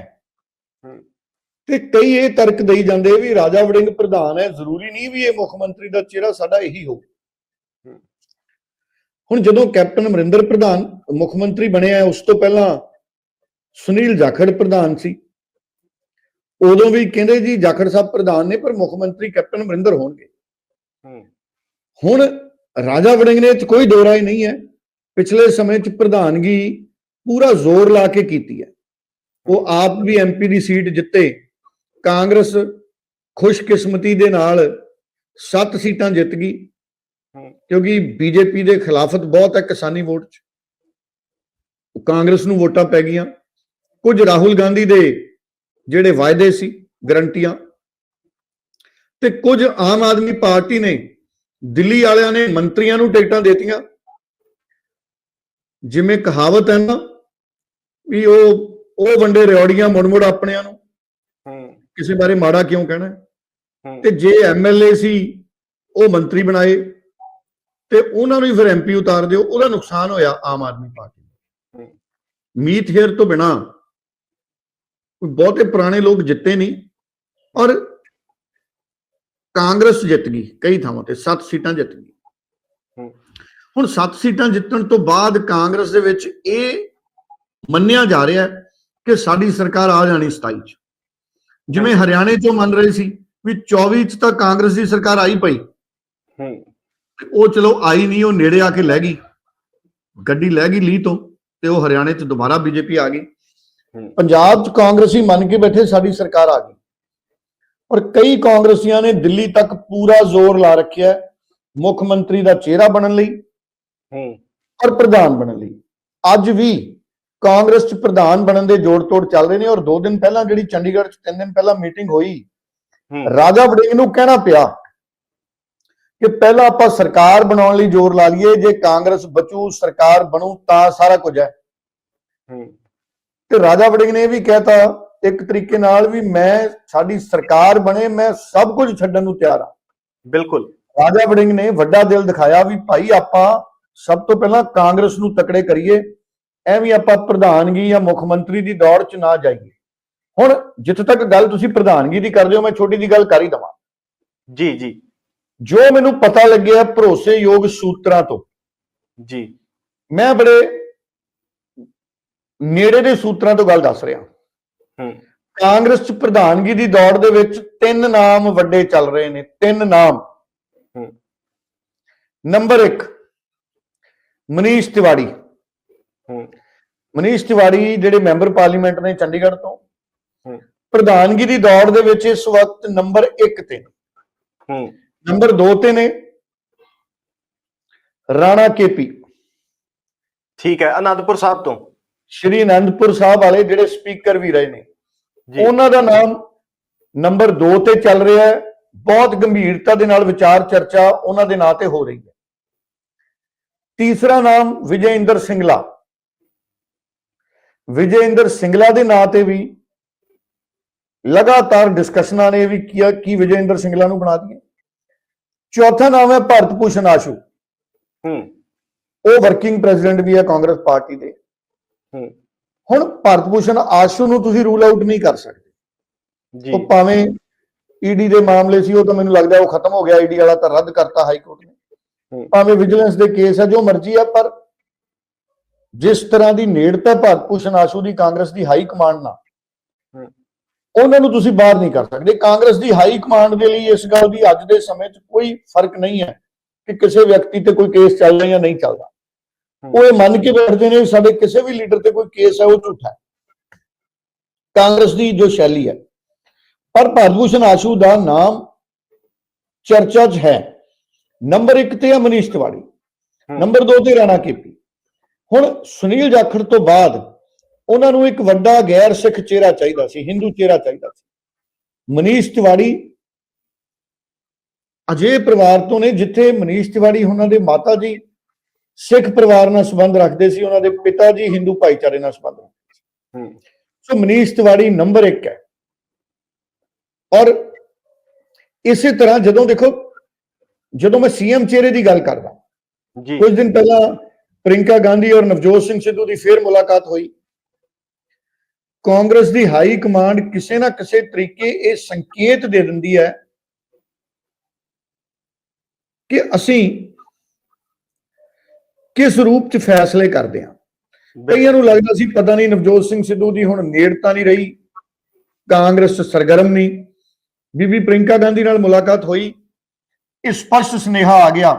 ਤੇ ਕਈ ਇਹ ਤਰਕ ਦੇਈ ਜਾਂਦੇ ਵੀ ਰਾਜਾ ਵੜਿੰਗ ਪ੍ਰਧਾਨ ਹੈ ਜ਼ਰੂਰੀ ਨਹੀਂ ਵੀ ਇਹ ਮੁੱਖ ਮੰਤਰੀ ਦਾ ਚਿਹਰਾ ਸਾਡਾ ਇਹੀ ਹੋ ਹੂੰ। ਹੁਣ ਜਦੋਂ ਕੈਪਟਨ ਅਮਰਿੰਦਰ ਪ੍ਰਧਾਨ ਮੁੱਖ ਮੰਤਰੀ ਬਣਿਆ ਉਸ ਤੋਂ ਪਹਿਲਾਂ ਸੁਨੀਲ ਜਾਖੜ ਪ੍ਰਧਾਨ ਸੀ ਉਦੋਂ ਵੀ ਕਹਿੰਦੇ ਜੀ ਜਾਖੜ ਸਾਹਿਬ ਪ੍ਰਧਾਨ ਨੇ ਪਰ ਮੁੱਖ ਮੰਤਰੀ ਕੈਪਟਨ ਅਮਰਿੰਦਰ ਹੋਣਗੇ। ਹੁਣ ਰਾਜਾ ਵੜਿੰਗ ਨੇ 'ਚ ਕੋਈ ਦੋਰਾ ਹੀ ਨਹੀਂ ਹੈ। ਪਿਛਲੇ ਸਮੇਂ 'ਚ ਪ੍ਰਧਾਨਗੀ ਪੂਰਾ ਜ਼ੋਰ ਲਾ ਕੇ ਕੀਤੀ ਹੈ। ਉਹ ਆਪ ਵੀ ਐਮਪੀ ਦੀ ਸੀਟ ਜਿੱਤੇ ਕਾਂਗਰਸ ਖੁਸ਼ਕਿਸਮਤੀ ਦੇ ਨਾਲ 7 ਸੀਟਾਂ ਜਿੱਤ ਗਈ। ਕਿਉਂਕਿ ਬੀਜੇਪੀ ਦੇ ਖਿਲਾਫਤ ਬਹੁਤ ਹੈ ਕਿਸਾਨੀ ਵੋਟ 'ਚ। ਕਾਂਗਰਸ ਨੂੰ ਵੋਟਾਂ ਪੈ ਗਈਆਂ। ਕੁਝ ਰਾਹੁਲ ਗਾਂਧੀ ਦੇ ਜਿਹੜੇ ਵਾਅਦੇ ਸੀ ਗਰੰਟੀਆਂ। ਤੇ ਕੁਝ ਆਮ ਆਦਮੀ ਪਾਰਟੀ ਨੇ ਦਿੱਲੀ ਵਾਲਿਆਂ ਨੇ ਮੰਤਰੀਆਂ ਨੂੰ ਟਿਕਟਾਂ ਦਿੱਤੀਆਂ। ਜਿਵੇਂ ਕਹਾਵਤ ਹੈ ਨਾ ਵੀ ਉਹ ਉਹ ਵੰਡੇ ਰਿਓੜੀਆਂ ਮੁੜ ਮੁੜ ਆਪਣਿਆਂ ਨੂੰ। ਹੂੰ। ਕਿਸੇ ਬਾਰੇ ਮਾੜਾ ਕਿਉਂ ਕਹਿਣਾ ਤੇ ਜੇ ਐਮਐਲਏ ਸੀ ਉਹ ਮੰਤਰੀ ਬਣਾਏ ਤੇ ਉਹਨਾਂ ਨੂੰ ਹੀ ਫਿਰ ਐਮਪੀ ਉਤਾਰ ਦਿਓ ਉਹਦਾ ਨੁਕਸਾਨ ਹੋਇਆ ਆਮ ਆਦਮੀ ਪਾਰਟੀ ਨੂੰ। ਮੀਤ ਹੇਰ ਤੋਂ ਬਿਨਾ ਬਹੁਤੇ ਪੁਰਾਣੇ ਲੋਕ ਜਿੱਤੇ ਨਹੀਂ ਔਰ ਕਾਂਗਰਸ ਜਿੱਤ ਗਈ ਕਈ ਥਾਵਾਂ ਤੇ 7 ਸੀਟਾਂ ਜਿੱਤ ਗਈ। ਹੁਣ 7 ਸੀਟਾਂ ਜਿੱਤਣ ਤੋਂ ਬਾਅਦ ਕਾਂਗਰਸ ਦੇ ਵਿੱਚ ਇਹ ਮੰਨਿਆ ਜਾ ਰਿਹਾ ਹੈ ਕਿ ਸਾਡੀ ਸਰਕਾਰ ਆ ਜਾਣੀ 27 ਚ। ਜਿਵੇਂ ਹਰਿਆਣੇ ਚੋਂ ਮੰਨ ਰਹੇ ਸੀ ਵੀ 24 ਚ ਤਾਂ ਕਾਂਗਰਸ ਦੀ ਸਰਕਾਰ ਆਈ ਪਈ। ਉਹ ਚਲੋ ਆਈ ਨਹੀਂ ਉਹ ਨੇੜੇ ਆ ਕੇ ਲੈ ਗਈ। ਗੱਡੀ ਲੈ ਗਈ ਲੀ ਤੋਂ ਤੇ ਉਹ ਹਰਿਆਣੇ ਚ ਦੁਬਾਰਾ ਬੀਜੇਪੀ ਆ ਗਈ। ਪੰਜਾਬ ਚ ਕਾਂਗਰਸੀ ਮੰਨ ਕੇ ਬੈਠੇ ਸਾਡੀ ਸਰਕਾਰ ਆ ਗਈ। ਔਰ ਕਈ ਕਾਂਗਰਸੀਆਂ ਨੇ ਦਿੱਲੀ ਤੱਕ ਪੂਰਾ ਜ਼ੋਰ ਲਾ ਰੱਖਿਆ ਮੁੱਖ ਮੰਤਰੀ ਦਾ ਚਿਹਰਾ ਬਣਨ ਲਈ ਹੂੰ। ਔਰ ਪ੍ਰਧਾਨ ਬਣਨ ਲਈ। ਅੱਜ ਵੀ ਕਾਂਗਰਸ ਚ ਪ੍ਰਧਾਨ ਬਣਨ ਦੇ ਜੋੜ ਤੋੜ ਚੱਲ ਰਹੇ ਨੇ ਔਰ 2 ਦਿਨ ਪਹਿਲਾਂ ਜਿਹੜੀ ਚੰਡੀਗੜ੍ਹ ਚ 3 ਦਿਨ ਪਹਿਲਾਂ ਮੀਟਿੰਗ ਹੋਈ ਰਾਜਾ ਵੜਿੰਗ ਨੂੰ ਕਹਿਣਾ ਪਿਆ ਕਿ ਪਹਿਲਾਂ ਆਪਾਂ ਸਰਕਾਰ ਬਣਾਉਣ ਲਈ ਜ਼ੋਰ ਲਾ ਲਈਏ ਜੇ ਕਾਂਗਰਸ ਬਚੂ ਸਰਕਾਰ ਬਣੂ ਤਾਂ ਸਾਰਾ ਕੁਝ ਹੈ। ਹੂੰ। ਤੇ ਰਾਜਾ ਵੜਿੰਗ ਨੇ ਇਹ ਵੀ ਕਹਿਤਾ ਇੱਕ ਤਰੀਕੇ ਨਾਲ ਵੀ ਮੈਂ ਸਾਡੀ ਸਰਕਾਰ ਬਣੇ ਮੈਂ ਸਭ ਕੁਝ ਛੱਡਣ ਨੂੰ ਤਿਆਰ ਹਾਂ। ਬਿਲਕੁਲ। ਰਾਜਾ ਵੜਿੰਗ ਨੇ ਵੱਡਾ ਦਿਲ ਦਿਖਾਇਆ ਵੀ ਭਾਈ ਆਪਾਂ ਸਭ ਤੋਂ ਪਹਿਲਾਂ ਕਾਂਗਰਸ ਨੂੰ ਤਕੜੇ ਕਰੀਏ ਐਵੇਂ ਆਪਾਂ ਪ੍ਰਧਾਨਗੀ ਜਾਂ ਮੁੱਖ ਮੰਤਰੀ ਦੀ ਦੌੜ 'ਚ ਨਾ ਜਾਈਏ। ਹੁਣ ਜਿੱਥੇ ਤੱਕ ਗੱਲ ਤੁਸੀਂ ਪ੍ਰਧਾਨਗੀ ਦੀ ਕਰਦੇ ਹੋ ਮੈਂ ਛੋਟੀ ਜੀ ਗੱਲ ਕਰ ਹੀ ਦਵਾਂ। ਜੀ ਜੀ। ਜੋ ਮੈਨੂੰ ਪਤਾ ਲੱਗਿਆ ਭਰੋਸੇਯੋਗ ਸੂਤਰਾਂ ਤੋਂ ਜੀ। ਮੈਂ ਬੜੇ ਨੇੜੇ ਦੇ ਸੂਤਰਾਂ ਤੋਂ ਗੱਲ ਦੱਸ ਰਿਹਾ। ਹੂੰ। ਕਾਂਗਰਸ 'ਚ ਪ੍ਰਧਾਨਗੀ ਦੀ ਦੌੜ ਦੇ ਵਿੱਚ ਤਿੰਨ ਨਾਮ ਵੱਡੇ ਚੱਲ ਰਹੇ ਨੇ ਤਿੰਨ ਨਾਮ। ਹੂੰ। ਨੰਬਰ 1 ਮਨੀਸ਼ ਤਿਵਾੜੀ। ਹੂੰ। ਮਨੀਸ਼ ਤਿਵਾੜੀ ਜਿਹੜੇ ਮੈਂਬਰ ਪਾਰਲੀਮੈਂਟ ਨੇ ਚੰਡੀਗੜ੍ਹ ਤੋਂ। ਹੂੰ। ਪ੍ਰਧਾਨਗੀ ਦੀ ਦੌੜ ਦੇ ਵਿੱਚ ਇਸ ਵਕਤ ਨੰਬਰ 1 ਤੇ। ਹੂੰ। ਨੰਬਰ 2 ਤੇ ਨੇ ਰਾਣਾ ਕੇਪੀ ਠੀਕ ਹੈ ਅਨੰਦਪੁਰ ਸਾਹਿਬ ਤੋਂ। ਸ਼੍ਰੀ ਅਨੰਦਪੁਰ ਸਾਹਿਬ ਵਾਲੇ ਜਿਹੜੇ ਸਪੀਕਰ ਵੀ ਰਹੇ ਨੇ ਜੀ। ਉਹਨਾਂ ਦਾ ਨਾਮ ਨੰਬਰ 2 ਤੇ ਚੱਲ ਰਿਹਾ ਹੈ। ਬਹੁਤ ਗੰਭੀਰਤਾ ਦੇ ਨਾਲ ਵਿਚਾਰ ਚਰਚਾ ਉਹਨਾਂ ਦੇ ਨਾਂ ਤੇ ਹੋ ਰਹੀ ਹੈ। ਤੀਸਰਾ ਨਾਮ ਵਿਜੇਂਦਰ ਸਿੰਗਲਾ। ਵਿਜੇਂਦਰ ਸਿੰਗਲਾ ਦੇ ਨਾਂ ਤੇ ਵੀ ਲਗਾਤਾਰ ਡਿਸਕਸ਼ਨਾਂ ਨੇ ਵੀ ਕੀਆ ਕੀ ਵਿਜੇਂਦਰ ਸਿੰਗਲਾ ਨੂੰ ਬਣਾ ਦਈਏ। ਚੌਥਾ ਨਾਮ ਹੈ ਭਾਰਤ ਭੂਸ਼ਣ ਆਸ਼ੂ। ਹੂੰ। ਉਹ ਵਰਕਿੰਗ ਪ੍ਰੈਜ਼ੀਡੈਂਟ ਵੀ ਹੈ ਕਾਂਗਰਸ ਪਾਰਟੀ ਦੇ। ਹੁਣ ਭਾਰਤ ਭੂਸ਼ਣ ਆਸ਼ੂ ਨੂੰ ਤੁਸੀਂ ਰੂਲ ਆਊਟ ਨਹੀਂ ਕਰ ਸਕਦੇ ਜੀ ਉਹ ਭਾਵੇਂ ਈਡੀ ਦੇ ਮਾਮਲੇ ਸੀ ਉਹ ਤਾਂ ਮੈਨੂੰ ਲੱਗਦਾ ਉਹ ਖਤਮ ਹੋ ਗਿਆ ਈਡੀ ਵਾਲਾ ਤਾਂ ਰੱਦ ਕਰਤਾ ਹਾਈ ਕੋਰਟ ਨੇ। ਭਾਵੇਂ ਵਿਜੀਲੈਂਸ ਦੇ ਕੇਸ ਹੈ ਜੋ ਮਰਜ਼ੀ ਹੈ ਪਰ ਜਿਸ ਤਰ੍ਹਾਂ ਦੀ ਨੇੜਤਾ ਭਾਰਤ ਭੂਸ਼ਣ ਆਸ਼ੂ ਦੀ ਕਾਂਗਰਸ ਦੀ ਹਾਈ ਕਮਾਂਡ ਨਾਲ। ਉਹਨਾਂ ਨੂੰ ਤੁਸੀਂ ਬਾਹਰ ਨਹੀਂ ਕਰ ਸਕਦੇ ਕਾਂਗਰਸ ਦੀ ਹਾਈ ਕਮਾਂਡ ਦੇ ਲਈ ਇਸ ਗੱਲ ਦੀ ਅੱਜ ਦੇ ਸਮੇਂ 'ਚ ਕੋਈ ਫ਼ਰਕ ਨਹੀਂ ਹੈ ਕਿ ਕਿਸੇ ਵਿਅਕਤੀ ਤੇ ਕੋਈ ਕੇਸ ਚੱਲ ਰਿਹਾ ਜਾਂ ਨਹੀਂ ਚੱਲਦਾ। ਉਹ ਇਹ ਮੰਨ ਕੇ ਬੈਠਦੇ ਨੇ ਸਾਡੇ ਕਿਸੇ ਵੀ ਲੀਡਰ ਤੇ ਕੋਈ ਕੇਸ ਹੈ ਉਹ ਝੂਠਾ ਹੈ। ਕਾਂਗਰਸ ਦੀ ਜੋ ਸ਼ੈਲੀ ਹੈ। ਪਰ ਭਾਰਤ ਭੂਸ਼ਣ ਆਸ਼ੂ ਦਾ ਨਾਮ ਚਰਚਾ 'ਚ ਹੈ। ਨੰਬਰ 1 ਤੇ ਹੈ ਮਨੀਸ਼ ਤਿਵਾੜੀ। ਨੰਬਰ 2 ਤੇ ਰਾਣਾ ਕੇਪੀ। ਹੁਣ ਸੁਨੀਲ ਜਾਖੜ ਤੋਂ ਬਾਅਦ ਉਹਨਾਂ ਨੂੰ ਇੱਕ ਵੱਡਾ ਗੈਰ ਸਿੱਖ ਚਿਹਰਾ ਚਾਹੀਦਾ ਸੀ ਹਿੰਦੂ ਚਿਹਰਾ ਚਾਹੀਦਾ ਸੀ। ਮਨੀਸ਼ ਤਿਵਾੜੀ ਅਜੇ ਪਰਿਵਾਰ ਤੋਂ ਨੇ ਜਿੱਥੇ ਮਨੀਸ਼ ਤਿਵਾੜੀ ਉਹਨਾਂ ਦੇ ਮਾਤਾ ਜੀ ਸਿੱਖ ਪਰਿਵਾਰ ਨਾਲ ਸੰਬੰਧ ਰੱਖਦੇ ਸੀ ਉਹਨਾਂ ਦੇ ਪਿਤਾ ਜੀ ਹਿੰਦੂ ਭਾਈਚਾਰੇ ਨਾਲ ਸੰਬੰਧ ਰੱਖਦੇ ਸੀ। ਹੂੰ। ਸੋ ਮਨੀਸ਼ ਤਿਵਾੜੀ ਨੰਬਰ 1 ਹੈ। ਔਰ ਇਸੇ ਤਰ੍ਹਾਂ ਜਦੋਂ ਦੇਖੋ ਜਦੋਂ ਮੈਂ ਸੀਐਮ ਚਿਹਰੇ ਦੀ ਗੱਲ ਕਰਦਾ ਜੀ। ਕੁਝ ਦਿਨ ਪਹਿਲਾਂ ਪ੍ਰਿੰਕਾ ਗਾਂਧੀ ਔਰ ਨਵਜੋਤ ਸਿੰਘ ਸਿੱਧੂ ਦੀ ਫੇਰ ਮੁਲਾਕਾਤ ਹੋਈ। ਕਾਂਗਰਸ ਦੀ ਹਾਈ ਕਮਾਂਡ ਕਿਸੇ ਨਾ ਕਿਸੇ ਤਰੀਕੇ ਇਹ ਸੰਕੇਤ ਦੇ ਦਿੰਦੀ ਹੈ ਕਿ ਅਸੀਂ ਕਿਸ ਰੂਪ ਚ ਫੈਸਲੇ ਕਰਦੇ ਹਾਂ ਕਈਆਂ ਨੂੰ ਲੱਗਦਾ ਸੀ ਪਤਾ ਨਹੀਂ ਨਵਜੋਤ ਸਿੰਘ ਸਿੱਧੂ ਦੀ ਹੁਣ ਨੇੜਤਾ ਨਹੀਂ ਰਹੀ ਕਾਂਗਰਸ ਸਰਗਰਮ ਨਹੀਂ ਬੀਬੀ ਪ੍ਰਿੰਕਾ ਗਾਂਧੀ ਨਾਲ ਮੁਲਾਕਾਤ ਹੋਈ ਇਹ ਸਪਸ਼ਟ ਸੁਨੇਹਾ ਆ ਗਿਆ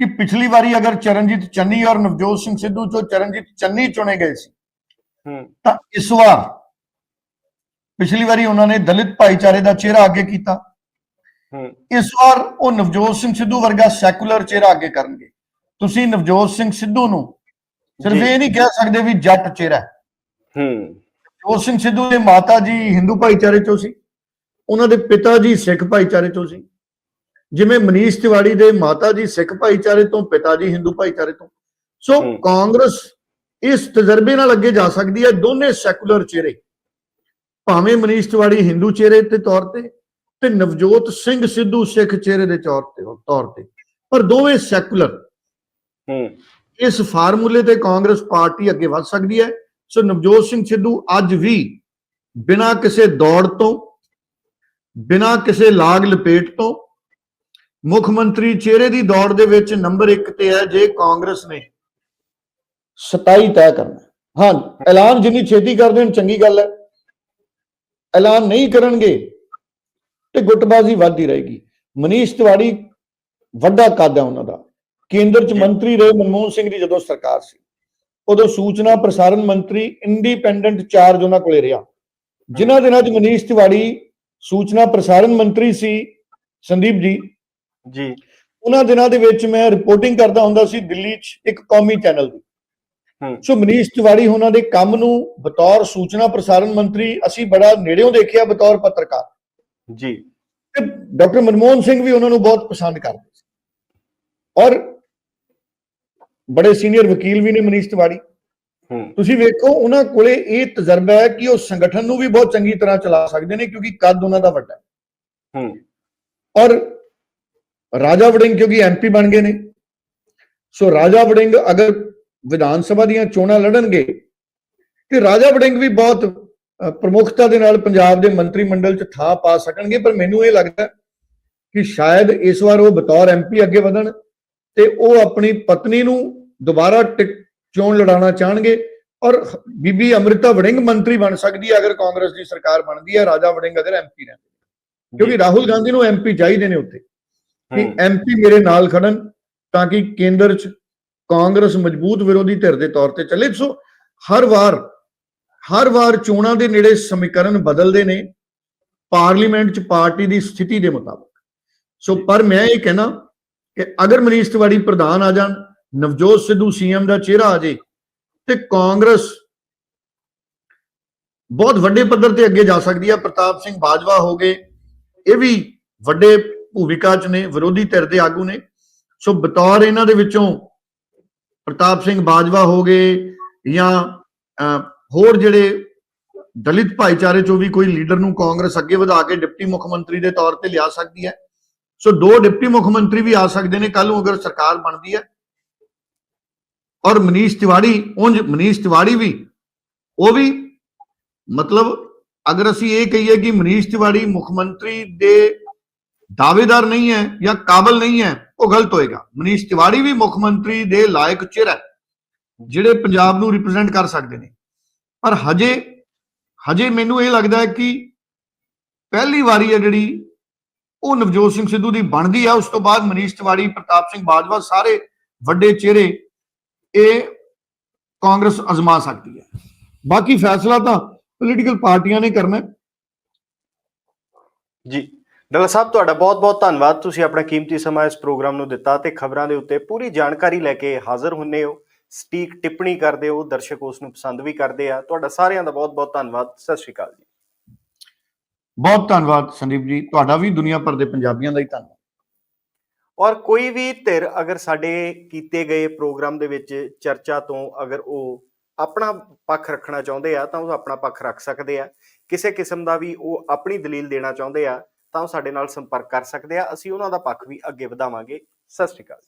ਕਿ ਪਿਛਲੀ ਵਾਰੀ ਅਗਰ ਚਰਨਜੀਤ ਚੰਨੀ ਔਰ ਨਵਜੋਤ ਸਿੰਘ ਸਿੱਧੂ ਚੋਂ ਚਰਨਜੀਤ ਚੰਨੀ ਚੁਣੇ ਗਏ ਸੀ ਹੂੰ। ਤਾਂ ਇਸ ਵਾਰ ਪਿਛਲੀ ਵਾਰੀ ਉਹਨਾਂ ਨੇ ਦਲਿਤ ਭਾਈਚਾਰੇ ਦਾ ਚਿਹਰਾ ਅੱਗੇ ਕੀਤਾ ਹੂੰ। ਇਸ ਵਾਰ ਉਹ ਨਵਜੋਤ ਸਿੰਘ ਸਿੱਧੂ ਵਰਗਾ ਸੈਕੂਲਰ ਚਿਹਰਾ ਅੱਗੇ ਕਰਨਗੇ। ਤੁਸੀਂ ਨਵਜੋਤ ਸਿੰਘ ਸਿੱਧੂ ਨੂੰ ਸਿਰਫ। ਇਹ ਨਹੀਂ ਕਹਿ ਸਕਦੇ ਵੀ ਜੱਟ ਚਿਹਰਾ ਹੈ। ਨਵਜੋਤ ਸਿੰਘ ਸਿੱਧੂ ਦੇ ਮਾਤਾ ਜੀ ਹਿੰਦੂ ਭਾਈਚਾਰੇ ਚੋਂ ਸੀ। ਉਹਨਾਂ ਦੇ ਪਿਤਾ ਜੀ ਸਿੱਖ ਭਾਈਚਾਰੇ ਚੋਂ ਸੀ। ਜਿਵੇਂ ਮਨੀਸ਼ ਤਿਵਾੜੀ ਦੇ ਮਾਤਾ ਜੀ ਸਿੱਖ ਭਾਈਚਾਰੇ ਤੋਂ ਪਿਤਾ ਜੀ ਹਿੰਦੂ ਭਾਈਚਾਰੇ ਤੋਂ। ਸੋ। ਕਾਂਗਰਸ ਇਸ ਤਜਰਬੇ ਨਾਲ ਅੱਗੇ ਜਾ ਸਕਦੀ ਹੈ ਦੋਨੇ ਸੈਕੂਲਰ ਚਿਹਰੇ। ਭਾਵੇਂ ਮਨੀਸ਼ ਤਿਵਾੜੀ ਹਿੰਦੂ ਚਿਹਰੇ ਤੇ ਤੌਰ ਤੇ ਤੇ ਨਵਜੋਤ ਸਿੰਘ ਸਿੱਧੂ ਸਿੱਖ ਚਿਹਰੇ ਦੇ ਤੌਰ ਤੇ ਤੌਰ ਤੇ। ਪਰ ਦੋਵੇਂ ਸੈਕੂਲਰ। ਇਸ ਫਾਰਮੂਲੇ ਤੇ ਕਾਂਗਰਸ ਪਾਰਟੀ ਅੱਗੇ ਵੱਧ ਸਕਦੀ ਹੈ। ਸੋ ਨਵਜੋਤ ਸਿੰਘ ਸਿੱਧੂ ਅੱਜ ਵੀ ਬਿਨਾਂ ਕਿਸੇ ਦੌੜ ਤੋਂ, ਬਿਨਾਂ ਕਿਸੇ ਲਾਗ ਲਪੇਟ ਤੋਂ ਮੁੱਖ ਮੰਤਰੀ ਚਿਹਰੇ ਦੀ ਦੌੜ ਦੇ ਵਿੱਚ ਨੰਬਰ 1 ਤੇ ਹੈ ਜੇ ਕਾਂਗਰਸ ਨੇ 27 ਤੈਅ ਕਰਨਾ ਹਾਂ। ਐਲਾਨ ਜਿੰਨੀ ਛੇਤੀ ਕਰ ਦੇਣ, ਚੰਗੀ ਗੱਲ ਹੈ। ਐਲਾਨ ਨਹੀਂ ਕਰਨਗੇ ਤੇ ਗੁੱਟਬਾਜ਼ੀ ਵੱਧਦੀ ਰਹੇਗੀ। ਮਨੀਸ਼ ਤਿਵਾੜੀ ਵੱਡਾ ਕੱਦ ਹੈ ਉਹਨਾਂ ਦਾ। ਕੇਂਦਰ ਚ। ਮੰਤਰੀ ਰਹੇ ਮਨਮੋਹਨ ਸਿੰਘ ਦੀ ਜਦੋਂ ਸਰਕਾਰ ਸੀ। ਉਦੋਂ ਸੂਚਨਾ ਪ੍ਰਸਾਰਣ ਮੰਤਰੀ ਇੰਡੀਪੈਂਡੈਂਟ ਚਾਰਜ ਉਹਨਾਂ ਕੋਲੇ ਰਿਹਾ। ਜਿਨ੍ਹਾਂ ਦਿਨਾਂ 'ਚ ਮਨੀਸ਼ ਤਿਵਾੜੀ ਸੂਚਨਾ ਪ੍ਰਸਾਰਣ ਮੰਤਰੀ ਸੀ ਸੰਦੀਪ ਜੀ। ਜੀ। ਉਹਨਾਂ ਦਿਨਾਂ ਦੇ ਵਿੱਚ ਮੈਂ ਰਿਪੋਰਟਿੰਗ ਕਰਦਾ ਹੁੰਦਾ ਸੀ ਦਿੱਲੀ 'ਚ ਇੱਕ ਕੌਮੀ ਚੈਨਲ ਦੀ। ਹੂੰ। ਸੋ ਮਨੀਸ਼ ਤਿਵਾੜੀ ਉਹਨਾਂ ਦੇ ਕੰਮ ਨੂੰ ਬਤੌਰ ਸੂਚਨਾ ਪ੍ਰਸਾਰਣ ਮੰਤਰੀ ਅਸੀਂ ਬੜਾ ਨੇੜਿਓਂ ਦੇਖਿਆ ਬਤੌਰ ਪੱਤਰਕਾਰ। ਜੀ। ਤੇ ਡਾਕਟਰ ਮਨਮੋਹਨ ਸਿੰਘ ਵੀ ਉਹਨਾਂ ਨੂੰ ਬਹੁਤ ਪਸੰਦ ਕਰਦੇ ਸੀ। ਔਰ ਬੜੇ ਸੀਨੀਅਰ ਵਕੀਲ ਵੀ ਨੇ ਮਨੀਸ਼ ਤਿਵਾੜੀ। ਤੁਸੀਂ ਵੇਖੋ ਉਹਨਾਂ ਕੋਲੇ ਇਹ ਤਜਰਬਾ ਹੈ ਕਿ ਉਹ ਸੰਗਠਨ ਨੂੰ ਵੀ ਬਹੁਤ ਚੰਗੀ ਤਰ੍ਹਾਂ ਚਲਾ ਸਕਦੇ ਨੇ ਕਿਉਂਕਿ ਕੱਦ ਉਹਨਾਂ ਦਾ ਵੱਡਾ ਹੈ। ਹੂੰ। ਔਰ ਰਾਜਾ ਵੜਿੰਗ ਕਿਉਂਕਿ ਐਮਪੀ ਬਣ ਗਏ ਨੇ। ਸੋ ਰਾਜਾ ਵੜਿੰਗ ਅਗਰ ਵਿਧਾਨ ਸਭਾ ਦੀਆਂ ਚੋਣਾਂ ਲੜਨਗੇ ਤੇ ਰਾਜਾ ਵੜਿੰਗ ਵੀ ਬਹੁਤ ਪ੍ਰਮੁੱਖਤਾ ਦੇ ਨਾਲ ਪੰਜਾਬ ਦੇ ਮੰਤਰੀ ਮੰਡਲ 'ਚ ਥਾਂ ਪਾ ਸਕਣਗੇ ਪਰ ਮੈਨੂੰ ਇਹ ਲੱਗਦਾ ਕਿ ਸ਼ਾਇਦ ਇਸ ਵਾਰ ਉਹ ਬਤੌਰ ਐਮਪੀ ਅੱਗੇ ਵਧਣ। ਤੇ ਉਹ ਆਪਣੀ ਪਤਨੀ ਨੂੰ ਦੁਬਾਰਾ ਚੋਣ ਲੜਾਉਣਾ ਚਾਹਣਗੇ? ਔਰ ਬੀਬੀ ਅੰਮ੍ਰਿਤਾ ਵੜਿੰਗ ਮੰਤਰੀ ਬਣ ਸਕਦੀ ਹੈ ਅਗਰ ਕਾਂਗਰਸ ਦੀ ਸਰਕਾਰ ਬਣਦੀ ਹੈ ਰਾਜਾ ਵੜਿੰਗ ਅਗਰ ਐਮਪੀ ਰਹਿੰਦੇ ਕਿਉਂਕਿ ਰਾਹੁਲ ਗਾਂਧੀ ਨੂੰ ਐਮਪੀ ਚਾਹੀਦੇ ਨੇ ਉੱਥੇ। ਕਿ ਐਮਪੀ ਮੇਰੇ ਨਾਲ ਖੜਨ ਤਾਂ ਕਿ ਕੇਂਦਰ 'ਚ ਕਾਂਗਰਸ ਮਜ਼ਬੂਤ ਵਿਰੋਧੀ ਧਿਰ ਦੇ ਤੌਰ ਤੇ ਚੱਲੇ। ਸੋ ਹਰ ਵਾਰ ਹਰ ਵਾਰ ਚੋਣਾਂ ਦੇ ਨੇੜੇ ਸਮੀਕਰਨ ਬਦਲਦੇ ਨੇ। ਪਾਰਲੀਮੈਂਟ 'ਚ ਪਾਰਟੀ ਦੀ ਸਥਿਤੀ ਦੇ ਮੁਤਾਬਕ। ਸੋ ਪਰ ਮੈਂ ਇਹ ਕਹਿਣਾ ਕਿ ਅਗਰ ਮਨੀਸ਼ ਤਿਵਾੜੀ ਪ੍ਰਧਾਨ ਆ ਜਾਣ ਨਵਜੋਤ ਸਿੱਧੂ ਸੀਐਮ ਦਾ ਚਿਹਰਾ ਆ ਜੇ ਤੇ ਕਾਂਗਰਸ ਬਹੁਤ ਵੱਡੇ ਪੱਧਰ ਤੇ ਅੱਗੇ ਜਾ ਸਕਦੀ ਹੈ ਪ੍ਰਤਾਪ ਸਿੰਘ ਬਾਜਵਾ ਹੋ ਗਏ ਇਹ ਵੀ ਵੱਡੇ ਭੂਮਿਕਾ ਚ ਨੇ ਵਿਰੋਧੀ ਧਿਰ ਦੇ ਆਗੂ ਨੇ। ਸੋ ਬਤੌਰ ਇਹਨਾਂ ਦੇ ਵਿੱਚੋਂ ਪ੍ਰਤਾਪ ਸਿੰਘ ਬਾਜਵਾ ਹੋ ਗਏ ਜਾਂ ਅਹ, ਹੋਰ ਜਿਹੜੇ ਦਲਿਤ ਭਾਈਚਾਰੇ ਚੋਂ ਵੀ ਕੋਈ ਲੀਡਰ ਨੂੰ ਕਾਂਗਰਸ ਅੱਗੇ ਵਧਾ ਕੇ ਡਿਪਟੀ ਮੁੱਖ ਮੰਤਰੀ ਦੇ ਤੌਰ ਤੇ ਲਿਆ ਸਕਦੀ ਹੈ। ਸੋ ਦੋ ਡਿਪਟੀ ਮੁੱਖ ਮੰਤਰੀ ਵੀ ਆ ਸਕਦੇ ਨੇ ਕੱਲ ਨੂੰ ਅਗਰ ਸਰਕਾਰ ਬਣਦੀ ਹੈ। ਔਰ ਮਨੀਸ਼ ਤਿਵਾੜੀ, ਉਂਝ ਮਨੀਸ਼ ਤਿਵਾੜੀ ਵੀ, ਉਹ ਵੀ ਮਤਲਬ ਅਗਰ ਅਸੀਂ ਇਹ ਕਹੀਏ ਕਿ ਮਨੀਸ਼ ਤਿਵਾੜੀ ਮੁੱਖ ਮੰਤਰੀ ਦੇ ਦਾਅਵੇਦਾਰ ਨਹੀਂ ਹੈ ਜਾਂ ਕਾਬਲ ਨਹੀਂ ਹੈ, ਉਹ ਗਲਤ ਹੋਏਗਾ। ਮਨੀਸ਼ ਤਿਵਾੜੀ ਵੀ ਮੁੱਖ ਮੰਤਰੀ ਦੇ ਲਾਇਕ ਚਿਹਰਾ ਜਿਹੜੇ ਪੰਜਾਬ ਨੂੰ ਰਿਪਰੈਜ਼ੈਂਟ ਕਰ ਸਕਦੇ ਨੇ। ਪਰ ਹਜੇ ਹਜੇ ਮੈਨੂੰ ਇਹ ਲੱਗਦਾ ਹੈ ਕਿ ਪਹਿਲੀ ਵਾਰੀ ਹੈ ਜਿਹੜੀ ਉਹ ਨਵਜੋਤ ਸਿੰਘ ਸਿੱਧੂ ਦੀ ਬਣਦੀ ਹੈ ਉਸ ਤੋਂ ਬਾਅਦ ਮਨੀਸ਼ ਤਿਵਾੜੀ, ਪ੍ਰਤਾਪ ਸਿੰਘ ਬਾਜਵਾ, ਸਾਰੇ ਵੱਡੇ ਚਿਹਰੇ ਇਹ ਕਾਂਗਰਸ ਅਜ਼ਮਾ ਸਕਦੀ ਹੈ। ਬਾਕੀ ਫੈਸਲਾ ਤਾਂ ਪੋਲੀਟੀਕਲ ਪਾਰਟੀਆਂ ਨੇ ਕਰਨਾ ਜੀ, ਡਾਕਟਰ ਸਾਹਿਬ, ਤੁਹਾਡਾ ਬਹੁਤ-ਬਹੁਤ ਧੰਨਵਾਦ। ਤੁਸੀਂ ਆਪਣਾ ਕੀਮਤੀ ਸਮਾਂ ਇਸ ਪ੍ਰੋਗਰਾਮ ਨੂੰ ਦਿੱਤਾ ਤੇ ਖਬਰਾਂ ਦੇ ਉੱਤੇ ਪੂਰੀ ਜਾਣਕਾਰੀ ਲੈ ਕੇ ਹਾਜ਼ਰ ਹੁੰਨੇ ਹੋ। ਸਟੀਕ ਟਿੱਪਣੀ ਕਰਦੇ ਹੋ, ਦਰਸ਼ਕ ਉਸ ਨੂੰ ਪਸੰਦ ਵੀ ਕਰਦੇ ਆ। ਤੁਹਾਡਾ ਸਾਰਿਆਂ ਦਾ ਬਹੁਤ-ਬਹੁਤ ਧੰਨਵਾਦ। ਸਤਿ ਸ਼੍ਰੀ ਅਕਾਲ ਜੀ। ਬਹੁਤ ਧੰਨਵਾਦ ਸੰਦੀਪ ਜੀ, ਤੁਹਾਡਾ ਵੀ ਦੁਨੀਆ ਭਰ ਦੇ ਪੰਜਾਬੀਆਂ ਦਾ ਹੀ ਧੰਨਵਾਦ। ਔਰ ਕੋਈ ਵੀ ਧਿਰ ਅਗਰ ਸਾਡੇ ਕੀਤੇ ਗਏ ਪ੍ਰੋਗਰਾਮ ਦੇ ਵਿੱਚ ਚਰਚਾ ਤੋਂ ਅਗਰ ਉਹ ਆਪਣਾ ਪੱਖ ਰੱਖਣਾ ਚਾਹੁੰਦੇ ਆ, ਤਾਂ ਉਹ ਆਪਣਾ ਪੱਖ ਰੱਖ ਸਕਦੇ ਆ। ਕਿਸੇ ਕਿਸਮ ਦਾ ਵੀ ਉਹ ਆਪਣੀ ਦਲੀਲ ਦੇਣਾ ਚਾਹੁੰਦੇ ਆ, ਤਾਂ ਉਹ ਸਾਡੇ ਨਾਲ ਸੰਪਰਕ ਕਰ ਸਕਦੇ ਆ। ਅਸੀਂ ਉਹਨਾਂ ਦਾ ਪੱਖ ਵੀ ਅੱਗੇ ਵਧਾਵਾਂਗੇ। ਸਤਿ ਸ਼੍ਰੀ ਅਕਾਲ।